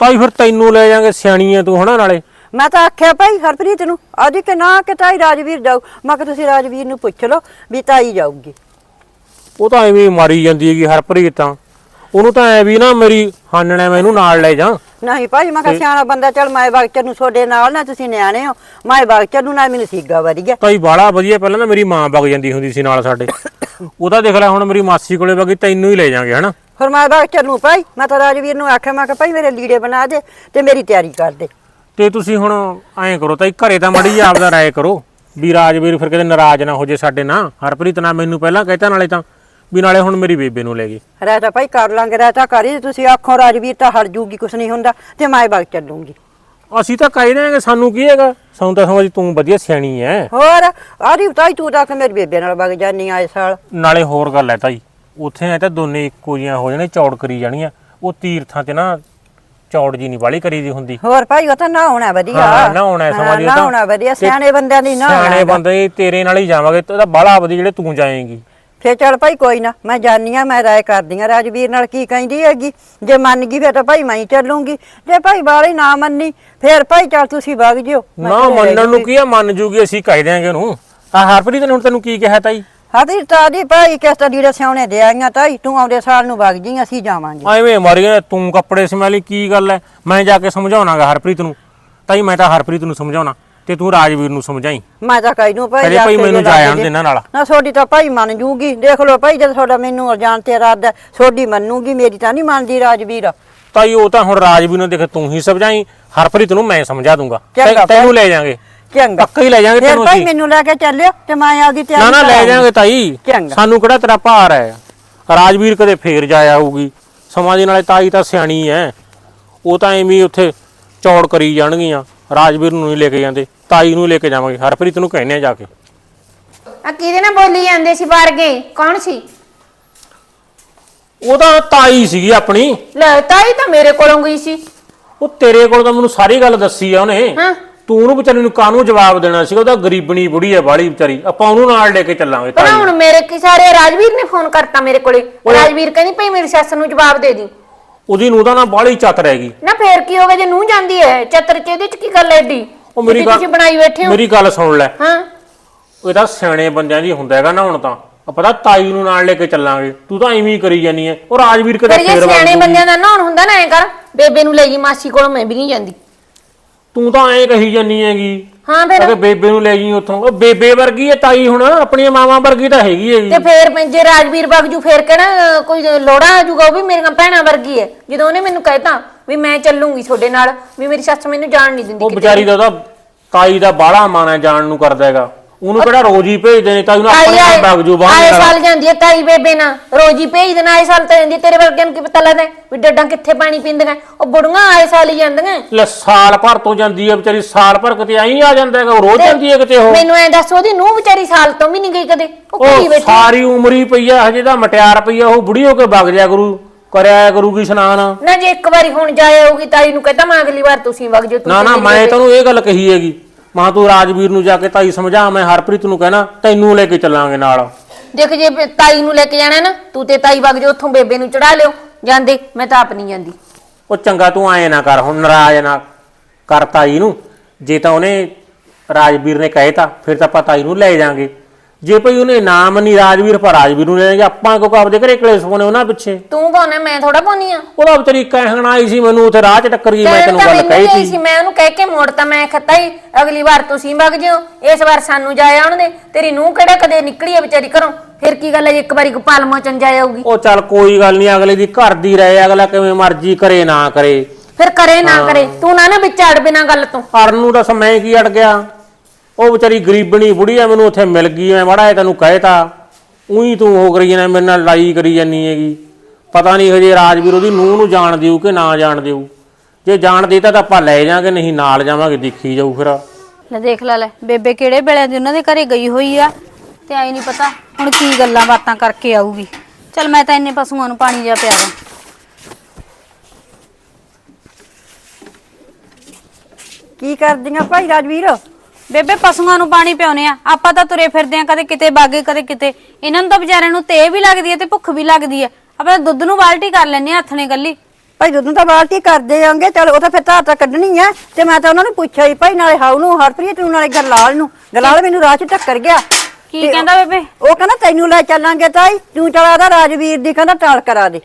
ਤਾਈ ਫਿਰ ਤੈਨੂੰ ਲੈ ਜਾਾਂਗੇ ਸਿਆਣੀ ਐ ਤੂੰ ਹਨਾ ਨਾਲੇ? ਮੈਂ ਤਾਂ ਆਖਿਆ ਭਾਈ ਹਰਪ੍ਰੀਤ ਨੂੰ ਆਦੀ ਕਿ ਨਾ ਕਿ ਤਾਈ ਰਾਜਵੀਰ ਜਾਊ। ਮੈਂ ਕਿ ਤੁਸੀਂ ਰਾਜਵੀਰ ਨੂੰ ਪੁੱਛ ਲਓ ਵੀ ਤਾਈ ਜਾਊਗੀ। ਉਹ ਤਾਂ ਐਵੇਂ ਹੀ ਮਾਰੀ ਜਾਂਦੀ ਹੈਗੀ ਹਰਪ੍ਰੀਤ ਤਾਂ। ਉਹਨੂੰ ਤਾਂ ਐ ਵੀ ਨਾ ਮੇਰੀ ਹਾਨਣੇ ਮੈਂ ਇਹਨੂੰ ਨਾਲ ਲੈ ਜਾ। ਨਹੀਂ ਭਾਈ ਮੈਂ ਕਿਹਾ ਸਿਆਣਾ ਬੰਦਾ ਚੱਲ ਮੈਂ ਬਾਗਚਰ ਨੂੰ ਤੁਹਾਡੇ ਨਾਲ ਨਾ ਤੁਸੀਂ ਨਿਆਣੇ ਹੋ। ਮੈਂ ਬਾਗਚਰ ਨੂੰ ਨਾ ਮੈਨੂੰ ਸੀਗਾ ਵਧੀਆ। ਤਾਈ ਬਾਲਾ ਵਧੀਆ ਪਹਿਲਾਂ ਤਾਂ ਮੇਰੀ ਮਾਂ ਵਗ ਜਾਂਦੀ ਹੁੰਦੀ ਸੀ ਨਾਲ ਸਾਡੇ। ਉਹਦਾ ਦੇਖ ਲੈ ਹੁਣ ਮੇਰੀ ਮਾਸੀ ਕੋਲੇ ਵਗੀ ਤੈਨੂੰ ਹੀ ਲੈ ਜਾਾਂਗੇ ਹਨਾ? ਫਿਰ ਮੈਂ ਬਾਗਚਰ ਨੂੰ ਭਾਈ ਮੈਂ ਤਾਂ ਰਾਜਵੀਰ ਨੂੰ ਆਖਿਆ ਮੈਂ ਕਿਹਾ ਭਾਈ ਮੇਰੇ ਲੀੜੇ ਬਣਾ ਦੇ ਤੇ ਮੇਰੀ ਤਿਆਰੀ ਕਰ ਦੇ। ਤੇ ਤੁਸੀਂ ਹੁਣ ਐਂ ਕਰੋ ਤਾਈ ਘਰੇ ਤਾਂ ਮੜੀ ਆਪਦਾ ਰਾਏ ਕਰੋ। ਵੀ ਰਾਜਵੀਰ ਫਿਰ ਕਿਤੇ ਨਾਰਾਜ਼ ਨਾ ਹੋ ਜੇ ਸਾਡੇ ਨਾਲ। ਹਰਪ੍ਰੀਤ ਨਾਲ ਮੈਨੂੰ ਪਹਿਲਾਂ ਕਹਿਤਾ ਨਾਲੇ ਤਾਂ ਵੀ ਨਾਲੇ ਹੁਣ ਮੇਰੀ ਬੇਬੇ ਨੂੰ ਲੈ ਗਏ। ਰਹਿ ਤਾਂ ਭਾਈ ਕਰ ਲਾਂਗੇ ਰਹਿ ਤਾਂ ਕਰੀ ਤੁਸੀਂ ਆਖੋ ਰਾਜਵੀਰ ਤਾਂ ਹਟ ਜੂਗੀ ਕੁਛ ਨਹੀਂ ਹੁੰਦਾ ਤੇ ਮੈਂ ਬਾਗ ਚੱਲੂੰਗੀ। ਅਸੀਂ ਤਾਂ ਕਹਿ ਦਿਆਂਗੇ ਸਾਨੂੰ ਕੀ ਹੈਗਾ? ਸਾਨੂੰ ਤਾਂ ਸਮਝ ਤੂੰ ਵਧੀਆ ਸਿਆਣੀ ਐ। ਹੋਰ ਆਰੀ ਤਾਈ ਤੂੰ ਤਾਂ ਕਿ ਮੇਰੀ ਬੇਬੇ ਨਾਲ ਵਗ ਜਾਨੀ ਆਏ ਸਾਲ। ਨਾਲੇ ਹੋਰ ਗੱਲ ਹੈ ਤਾਈ ਉੱਥੇ ਐ ਤਾਂ ਦੋਨੇ ਇੱਕੋ ਜੀਆਂ ਹੋ ਜਾਣੇ ਚੌੜ ਕਰੀ ਜਾਣੀਆਂ। ਉਹ ਤੀਰਥਾਂ ਤੇ ਨਾ ਚੌੜ ਜੀ ਨਹੀਂ ਵਾਲੀ ਕਰੀਦੀ ਹੁੰਦੀ। ਹੋਰ ਭਾਈ ਉਹ ਤਾਂ ਨਾ ਹੋਣਾ ਵਧੀਆ। ਹਾਂ ਨਹਾਉਣਾ ਸਮਝ ਨਾ ਹੋਣਾ ਵਧੀਆ ਸਿਆਣੇ ਬੰਦਿਆਂ ਦੀ ਨਾ ਸਿਆਣੇ ਬੰਦੇ ਤੇਰੇ ਨਾਲ ਹੀ ਜਾਵਾਂਗੇ ਤੇ ਬਾਲਾ ਵਧੀਆ ਜਿਹੜੇ ਤੂੰ ਜਾਏਂਗੀ। ਫੇਰ ਚੱਲ ਭਾਈ ਕੋਈ ਨਾ ਮੈਂ ਜਾਨੀ ਆ ਮੈਂ ਰਾਏ ਕਰਦੀ ਆ। ਰਾਜਵੀਰ ਨਾਲ ਕੀ ਕਹਿੰਦੀ ਹੈਗੀ? ਜੇ ਮੰਨ ਗਈ ਫੇਰ ਤਾਂ ਭਾਈ ਮੈਂ ਹੀ ਚੱਲੂੰਗੀ। ਜੇ ਭਾਈ ਬਾਲੀ ਨਾ ਮੰਨੀ ਫੇਰ ਭਾਈ ਚੱਲ ਤੁਸੀਂ ਵਗ ਜਿਓ। ਮੈਂ ਨਾ ਘਰੇ ਮੰਨਣ ਨੂੰ ਕੀ ਆ? ਮੰਨ ਜੂਗੀ ਅਸੀਂ ਕਹਿ ਦਿਆਂਗੇ ਉਹਨੂੰ। ਆ ਹਰਪ੍ਰੀਤ ਨੇ ਹੁਣ ਤੈਨੂੰ ਕੀ ਕਿਹਾ ਤਾਈ? ਹਾਦੀ ਤਾਦੀ ਭਾਈ ਕਿਸ ਤਾਂ ਡੀੜੇ ਸਿਆਉਣੇ ਦੇ ਆਈਆਂ ਤਾਈ ਤੂੰ ਆਉਂਦੇ ਸਾਲ ਨੂੰ ਵਗ ਜੀ ਅਸੀਂ ਜਾਵਾਂਗੇ। ਐਵੇਂ ਮਾਰੀਆਂ ਤੂੰ ਕੱਪੜੇ ਸਮੈਲੀ ਕੀ ਗੱਲ ਐ? ਮੈਂ ਜਾ ਕੇ ਸਮਝਾਉਣਾਗਾ ਹਰਪ੍ਰੀਤ ਨੂੰ। ਤਾਈ ਮੈਂ ਤਾਂ ਹਰਪ੍ਰੀਤ ਨੂੰ ਸਮਝਾਉਣਾ। ਤੇ ਤੂੰ ਰਾਜਵੀਰ ਨੂੰ ਸਮਝਾਈ। ਮੈਂ ਤਾਂ ਕਹਿ ਦੂੰ ਭਾਈ ਕਦੇ ਜਾ ਭਾਈ ਕੇ ਮੈਨੂੰ ਜੇ ਜਾਇਆ ਜੇ। ਇਹਨਾਂ ਨਾਲ ਨਾ ਤੁਹਾਡੀ ਤਾਂ ਭਾਈ ਮੰਨ ਜੂਗੀ। ਦੇਖ ਲਓ ਭਾਈ ਜਦ ਤੁਹਾਡਾ ਮੈਨੂੰ ਜਾਣ ਤੇ ਇਰਾਦਾ ਤੁਹਾਡੀ ਮੰਨੂਗੀ ਮੇਰੀ ਤਾਂ ਨਹੀਂ ਮੰਨਦੀ ਰਾਜਵੀਰ। ਤਾਈ ਉਹ ਤਾਂ ਹੁਣ ਰਾਜਵੀਰ ਨੂੰ ਦੇਖ ਤੂੰ ਹੀ ਸਮਝਾਈ। ਹਰਪ੍ਰੀਤ ਨੂੰ ਮੈਂ ਸਮਝਾ ਦੂੰਗਾ। ਚੰਗਾ ਤੈਨੂੰ। ਲੈ ਜਾਾਂਗੇ। ਚੰਗਾ। ਪੱਕਾ ਹੀ ਲੈ ਜਾਾਂਗੇ ਫਿਰ ਤੈਨੂੰ ਭਾਈ ਅਸੀਂ। ਮੈਨੂੰ ਲੈ ਕੇ ਚੱਲਿਓ ਤੇ ਮੈਂ ਆਪਦੀ ਤਿਆਰੀ ਨਾ ਨਾ ਲੈ ਕਰਾਂਗੀ। ਜਾਾਂਗੇ ਤਾਈ। ਚੰਗਾ। ਸਾਨੂੰ ਕਿਹੜਾ ਤੇਰਾ ਭਾਰ ਹੈ? ਰਾਜਵੀਰ ਕਦੇ ਫੇਰ ਜਾ ਆਊਗੀ। ਸਮਾਂ ਦੀ ਨਾਲੇ ਤਾਈ ਤਾਂ ਸਿਆਣੀ ਐ ਉਹ ਤਾਂ ਐਵੇਂ ਹੀ ਉੱਥੇ ਚੌੜ ਕਰੀ ਜਾਣਗੀਆਂ। ਰਾਜਵੀਰ ਨੂੰ ਨਹੀਂ ਲੈ ਕੇ ਜਾਂਦੇ। ਤਾਈ ਨੂੰ ਲੈ ਕੇ ਜਾਵਾਂਗੇ ਹਰਪ੍ਰੀਤ ਨੂੰ ਕਹਿੰਨੇ ਆ ਜਾ ਕੇ। ਆ ਕਿਹਦੇ ਨਾਲ ਬੋਲੀ ਜਾਂਦੇ ਸੀ ਬਾਹਰ ਗਏ? ਕੌਣ ਸੀ? ਉਹ ਤਾਂ ਤਾਈ ਸੀਗੀ ਆਪਣੀ। ਲੈ ਤਾਈ ਤਾਂ ਮੇਰੇ ਕੋਲੋਂ ਗਈ ਸੀ। ਉਹ ਤੇਰੇ ਕੋਲ ਤਾਂ ਮੈਨੂੰ ਸਾਰੀ ਗੱਲ ਦੱਸੀ ਆ ਉਹਨੇ। ਹਾਂ। ਤੂੰ ਉਹਨੂੰ ਵਿਚਾਰੀ ਨੂੰ ਕਾਹਨੂੰ ਜਵਾਬ ਦੇਣਾ ਸੀਗਾ? ਉਹਦਾ ਗਰੀਬਣੀ ਬੁੜੀ ਐ ਬਾਲੀ ਵਿਚਾਰੀ। ਆਪਾਂ ਉਹਨੂੰ ਨਾਲ ਲੈ ਕੇ ਚੱਲਾਂਗੇ ਪਰ ਤਾਈ ਹੁਣ ਮੇਰੇ ਕੀ ਸਾਰੇ ਰਾਜਵੀਰ ਨੇ ਫੋਨ ਕਰਤਾ ਮੇਰੇ ਕੋਲੇ। ਰਾਜਵੀਰ ਕਹਿੰਦੀ ਭਈ ਮੇਰੀ ਸੱਸ ਨੂੰ ਜਵਾਬ ਦੇ ਦੀ। ਉਹਦੀ ਨੂੰ ਤਾਂ ਨਾ ਬਾਲੀ ਚੱਤ ਰਹੇਗੀ ਨਾ ਫੇਰ ਕੀ ਹੋ ਗਿਆ? ਜੇ ਨੂੰ ਜਾਂਦੀ ਹੈ ਚਤਰ ਚ ਇਹਦੇ ਚ ਕੀ ਗੱਲ ਐਡੀ ਉਹ ਮੇਰੀ ਜਿਹੜੀ ਤੁਸੀਂ ਬਣਾਈ ਬੈਠੇ ਹੋ। ਮੇਰੀ ਗੱਲ ਸੁਣ ਲੈ। ਹਾਂ। ਇਹ ਤਾਂ ਸਿਆਣੇ ਬੰਦਿਆਂ ਦੀ ਹੁੰਦਾ ਹੈਗਾ ਨਾ ਹੁਣ ਤਾਂ। ਆਪਾਂ ਤਾਂ ਤਾਈ ਨੂੰ ਨਾਲ ਲੈ ਕੇ ਚੱਲਾਂਗੇ। ਤੂੰ ਤਾਂ ਐਵੇਂ ਹੀ ਕਰੀ ਜਾਨੀ ਐ। ਉਹ ਰਾਜਵੀਰ ਕਦੇ ਫਿਰ ਜੇ ਫੇਰ ਸਿਆਣੇ ਵਗ ਬੰਦਿਆਂ ਦਾ ਨਹਾਉਣ ਹੁੰਦਾ ਨਾ ਐ ਕਰ। ਬੇਬੇ ਨੂੰ ਲੈ ਜੀ ਮਾਸੀ ਕੋਲੋਂ ਮੈਂ ਵੀ ਨਹੀਂ ਜਾਂਦੀ। ਤੂੰ ਤਾਂ ਐਂ ਕਹੀ ਜਾਨੀ ਹੈਗੀ। ਹਾਂ ਫਿਰ? ਅਗੇ ਬੇਬੇ ਨੂੰ ਲੈ ਜੀ ਉੱਥੋਂ। ਉਹ ਬੇਬੇ ਵਰਗੀ ਐ ਤਾਈ ਹੁਣ। ਆਪਣੀਆਂ ਮਾਵਾਂ ਵਰਗੀ ਤਾਂ ਹੈਗੀ ਹੈਗੀ। ਤੇ ਫੇਰ ਮੈਂ ਜੇ ਰਾਜਵੀਰ ਬਗਜੂ ਫੇਰ ਕਿਹੜਾ ਕੋਈ ਲੋੜਾ ਆ ਜਾਊਗਾ ਉਹ ਵੀ ਮੇਰੀਆਂ ਭੈਣਾਂ ਵਰਗੀ ਹੈ। ਜਦੋਂ ਉਹਨੇ ਮੈਨੂੰ ਕਹਿਤਾ ਵੀ ਮੈਂ ਚੱਲੂੰਗੀ ਤੁਹਾਡੇ ਨਾਲ ਵੀ ਮੇਰੀ ਸੱਸ ਮੈਨੂੰ ਜਾਣ ਨਹੀਂ ਦਿੰਦੀ ਉਹ ਵਿਚਾਰੀ ਦਾ ਉਹਦਾ ਤਾਈ ਦਾ ਬਾਹਲਾ ਮਾਣਾ ਜਾਣ ਨੂੰ ਕਰਦਾ ਹੈਗਾ। ਉਹਨੂੰ ਕਿਹੜਾ ਰੋਜ਼ ਹੀ ਭੇਜਦੇ ਨੇ ਤਾਈ ਨੂੰ ਆਪਣੇ ਆਏ ਨਾਲ ਬਗਜੂ ਆਏ ਬਾਹਰ ਸਾਲ ਜਾਂਦੀ ਹੈ ਤਾਈ ਬੇਬੇ ਨਾਲ ਰੋਜੀ ਭੇਜ ਦੇਣਾ ਆਏ ਸਾਲ ਤਾਂ ਜਾਂਦੀ ਹੈ, ਤੇਰੇ ਵਰਗਿਆਂ ਨੂੰ ਕੀ ਪਤਾ ਲੱਗਦਾ ਹੈ ਵੀ ਡੱਡਾਂ ਕਿੱਥੇ ਪਾਣੀ ਪੀਂਦੀਆਂ ਉਹ ਬੁੜੀਆਂ ਆਏ ਸਾਲ ਹੀ ਜਾਂਦੀਆਂ ਲੈ ਸਾਲ ਭਰ ਤੋਂ ਜਾਂਦੀ ਹੈ ਵਿਚਾਰੀ ਸਾਲ ਭਰ ਕਿਤੇ ਆਈ ਆ ਜਾਂਦਾ ਹੈਗਾ ਉਹ ਰੋਜ਼ ਜਾਂਦੀ ਹੈ ਕਿਤੇ ਉਹ। ਮੈਨੂੰ ਐਂ ਦੱਸ ਉਹਦੀ ਨੂੰਹ ਵਿਚਾਰੀ ਸਾਲ ਤੋਂ ਵੀ ਨਹੀਂ ਗਈ ਕਦੇ। ਉਹ ਉਹ ਬੈਠੀ ਸਾਰੀ ਉਮਰ ਹੀ ਪਈ ਆ ਹਜੇ ਤਾਂ ਮਟਿਆਰ ਪਈ ਆ ਉਹ ਬੁੜੀ ਹੋ ਕੇ ਵਗ ਜਾ ਕਰੂ। ਕਰਿਆ ਕਰੂਗੀ ਇਸ਼ਨਾਨ। ਨਾ ਜੇ ਇੱਕ ਵਾਰੀ ਹੁਣ ਜਾਏ ਆਊਗੀ ਤਾਈ ਨੂੰ ਕਹਤਾ ਮੈਂ ਅਗਲੀ ਵਾਰ ਤੁਸੀਂ ਵਗ ਜਾਓ ਨਾ ਨਾ ਮੈਂ ਤੈਨੂੰ ਇਹ ਗੱਲ ਕਹੀ ਹੈਗੀ। ਮਾਂ ਤੂੰ ਰਾਜਵੀਰ ਨੂੰ ਜਾ ਕੇ ਤਾਈ ਸਮਝਾ ਮੈਂ ਹਰਪ੍ਰੀਤ ਨੂੰ ਕਹਿਣਾ ਤੈਨੂੰ ਲੈ ਕੇ ਚੱਲਾਂਗੇ ਨਾਲ। ਦੇਖ ਜੇ ਤਾਈ ਨੂੰ ਲੈ ਕੇ ਜਾਣਾ ਨਾ ਤੂੰ ਤੇ ਤਾਈ ਵਗ ਜਾਓ ਉੱਥੋਂ ਬੇਬੇ ਨੂੰ ਚੜਾ ਲਿਓ। ਜਾਂਦੇ ਮੈਂ ਤਾਂ ਆਪ ਨਹੀਂ ਜਾਂਦੀ। ਉਹ ਚੰਗਾ ਤੂੰ ਐ ਨਾ ਕਰ ਹੁਣ ਨਾਰਾਜ਼ ਨਾ ਕਰ ਤਾਈ ਨੂੰ। ਜੇ ਤਾਂ ਉਹਨੇ ਰਾਜਵੀਰ ਨੇ ਕਹਿਤਾ ਫਿਰ ਤਾਂ ਆਪਾਂ ਤਾਈ ਨੂੰ ਲੈ ਜਾਾਂਗੇ। ਜੇ ਭਈ ਉਹਨੇ ਨਾਮ ਨਹੀਂ ਰਾਜਵੀਰ ਪਰ ਰਾਜਵੀਰ ਨੂੰ ਲੈ ਜਾਾਂਗੇ ਆਪਾਂ ਕਿਉਂ ਆਪਦੇ ਘਰੇ ਕਲੇਸ਼ ਪਾਉਣੇ ਉਹਨਾਂ ਪਿੱਛੇ। ਤੂੰ ਪਾਉਣਾ ਮੈਂ ਥੋੜਾ ਪਾਉਣੀ ਆ। ਉਹਦਾ ਵਿਚਾਰੀ ਕਹਿਣ ਆਈ ਸੀ ਮੈਨੂੰ ਉੱਥੇ ਰਾਹ 'ਚ ਟੱਕਰ ਗਈ ਮੈਂ ਤੈਨੂੰ ਤਾਂ ਗੱਲ ਕਹੀ ਸੀ ਸੀ ਮੈਂ ਉਹਨੂੰ ਕਹਿ ਕੇ ਮੋੜਤਾ ਮੈਂ ਖੱਤਾ ਹੀ ਅਗਲੀ ਵਾਰ ਤੁਸੀਂ ਵਗ ਜਿਓ ਇਸ ਵਾਰ ਸਾਨੂੰ ਜਾਇਆ ਆਉਣ ਦੇ ਤੇਰੀ ਨੂੰ ਕਿਹੜਾ ਕਦੇ ਨਿਕਲੀ ਆ ਵਿਚਾਰੀ ਘਰੋਂ? ਫਿਰ ਕੀ ਗੱਲ ਹੈ ਇੱਕ ਵਾਰੀ ਗੋਪਾਲ ਮੋਚਨ ਜਾਇਆ ਆਊਗੀ? ਉਹ ਚੱਲ ਕੋਈ ਗੱਲ ਨਹੀਂ ਅਗਲੇ ਦੀ ਘਰ ਦੀ ਰਹੇ ਅਗਲਾ ਕਿਵੇਂ ਮਰਜ਼ੀ ਕਰੇ ਨਾ ਕਰੇ। ਫਿਰ ਕਰੇ ਨਾ ਕਰੇ ਤੂੰ ਨਾ ਨਾ ਵਿੱਚ ਅੜ ਬਿਨਾ ਗੱਲ ਤੋਂ। ਅਰਨ ਨੂੰ ਦੱਸ ਮੈਂ ਕੀ ਅੜ ਗਿਆ? ਉਹ ਵਿਚਾਰੀ ਗਰੀਬਣੀ ਬੁੜੀ ਆ ਮੈਨੂੰ ਉੱਥੇ ਮਿਲ ਗਈ ਮੈਂ ਮਾੜਾ ਜਿਹਾ ਤੈਨੂੰ ਕਹਿਤਾ। ਉਹੀ ਤੂੰ ਹੋ ਕਰੀ ਜਾਣਾ ਮੇਰੇ ਨਾਲ ਲੜਾਈ ਕਰੀ ਜਾਨੀ ਹੈਗੀ। ਪਤਾ ਨਹੀਂ ਹਜੇ ਰਾਜਵੀਰ ਉਹਦੀ ਨੂੰਹ ਨੂੰ ਜਾਣ ਦਿਓ ਕਿ ਨਾ ਜਾਣ ਦਿਓ। ਜੇ ਜਾਣ ਦੇਤਾ ਤਾਂ ਆਪਾਂ ਲੈ ਜਾਾਂਗੇ ਨਹੀਂ ਨਾਲ ਜਾਵਾਂਗੇ ਦੇਖੀ ਜਾਊ ਫਿਰ। ਲੈ ਦੇਖ ਲੈ ਲੈ ਬੇਬੇ ਕਿਹੜੇ ਵੇਲੇ ਦੀ ਉਹਨਾਂ ਦੇ ਘਰੇ ਗਈ ਹੋਈ ਆ ਤੇ ਆਈ ਨਹੀਂ ਪਤਾ ਹੁਣ ਕੀ ਗੱਲਾਂ ਬਾਤਾਂ ਕਰਕੇ ਆਊਗੀ। ਚਲ ਮੈਂ ਤਾਂ ਇੰਨੇ ਪਸ਼ੂਆਂ ਨੂੰ ਪਾਣੀ ਜਿਹਾ ਪਿਆ ਦਾਂ ਕੀ ਕਰਦੀਆਂ ਭਾਈ ਰਾਜਵੀਰ? ਬੇਬੇ ਪਸ਼ੂਆਂ ਨੂੰ ਪਾਣੀ ਪਿਆਉਨੇ ਆ। ਆਪਾਂ ਤਾਂ ਤੁਰੇ ਫਿਰਦੇ ਆ ਕਦੇ ਕਿਤੇ ਬਾਗੇ ਕਦੇ ਕਿਤੇ। ਇਹਨਾਂ ਨੂੰ ਤਾਂ ਵਿਚਾਰਿਆਂ ਨੂੰ ਤੇ ਵੀ ਲੱਗਦੀ ਹੈ ਤੇ ਭੁੱਖ ਵੀ ਲੱਗਦੀ ਹੈ ਆਪਾਂ ਦੁੱਧ ਨੂੰ ਬਾਲਟੀ ਕਰ ਲੈਨੇ ਆ ਹੱਥ ਨੇ ਗੱਲੀ ਭਾਈ ਦੁੱਧ ਤਾਂ ਬਾਲਟੀ ਕਰਦੇ ਆਂਗੇ ਚਲ ਉਹ ਤਾਂ ਫਿਰ ਧਾਰ ਤਾਂ ਕੱਢਣੀ ਆ। ਤੇ ਮੈਂ ਤਾਂ ਉਹਨਾਂ ਨੂੰ ਪੁੱਛਿਆ ਹੀ ਭਾਈ ਨਾਲੇ ਹਾਉ ਨੂੰ ਹਰਪ੍ਰੀਤ ਨੂੰ ਨਾਲੇ ਗਰਲਾਲ ਨੂੰ। ਗਰਲਾਲ ਮੈਨੂੰ ਰਾਹ 'ਚ ਟੱਕਰ ਗਿਆ। ਕੀ ਕਹਿੰਦਾ ਬੇਬੇ? ਉਹ ਕਹਿੰਦਾ ਤੈਨੂੰ ਲੈ ਚੱਲਾਂਗੇ ਤਾਈ। ਤੂੰ ਚਲਾ ਦਾ ਰਾਜਵੀਰ ਦੀ ਕਹਿੰਦਾ ਟਾਲ ਕਰਾ ਦੇ।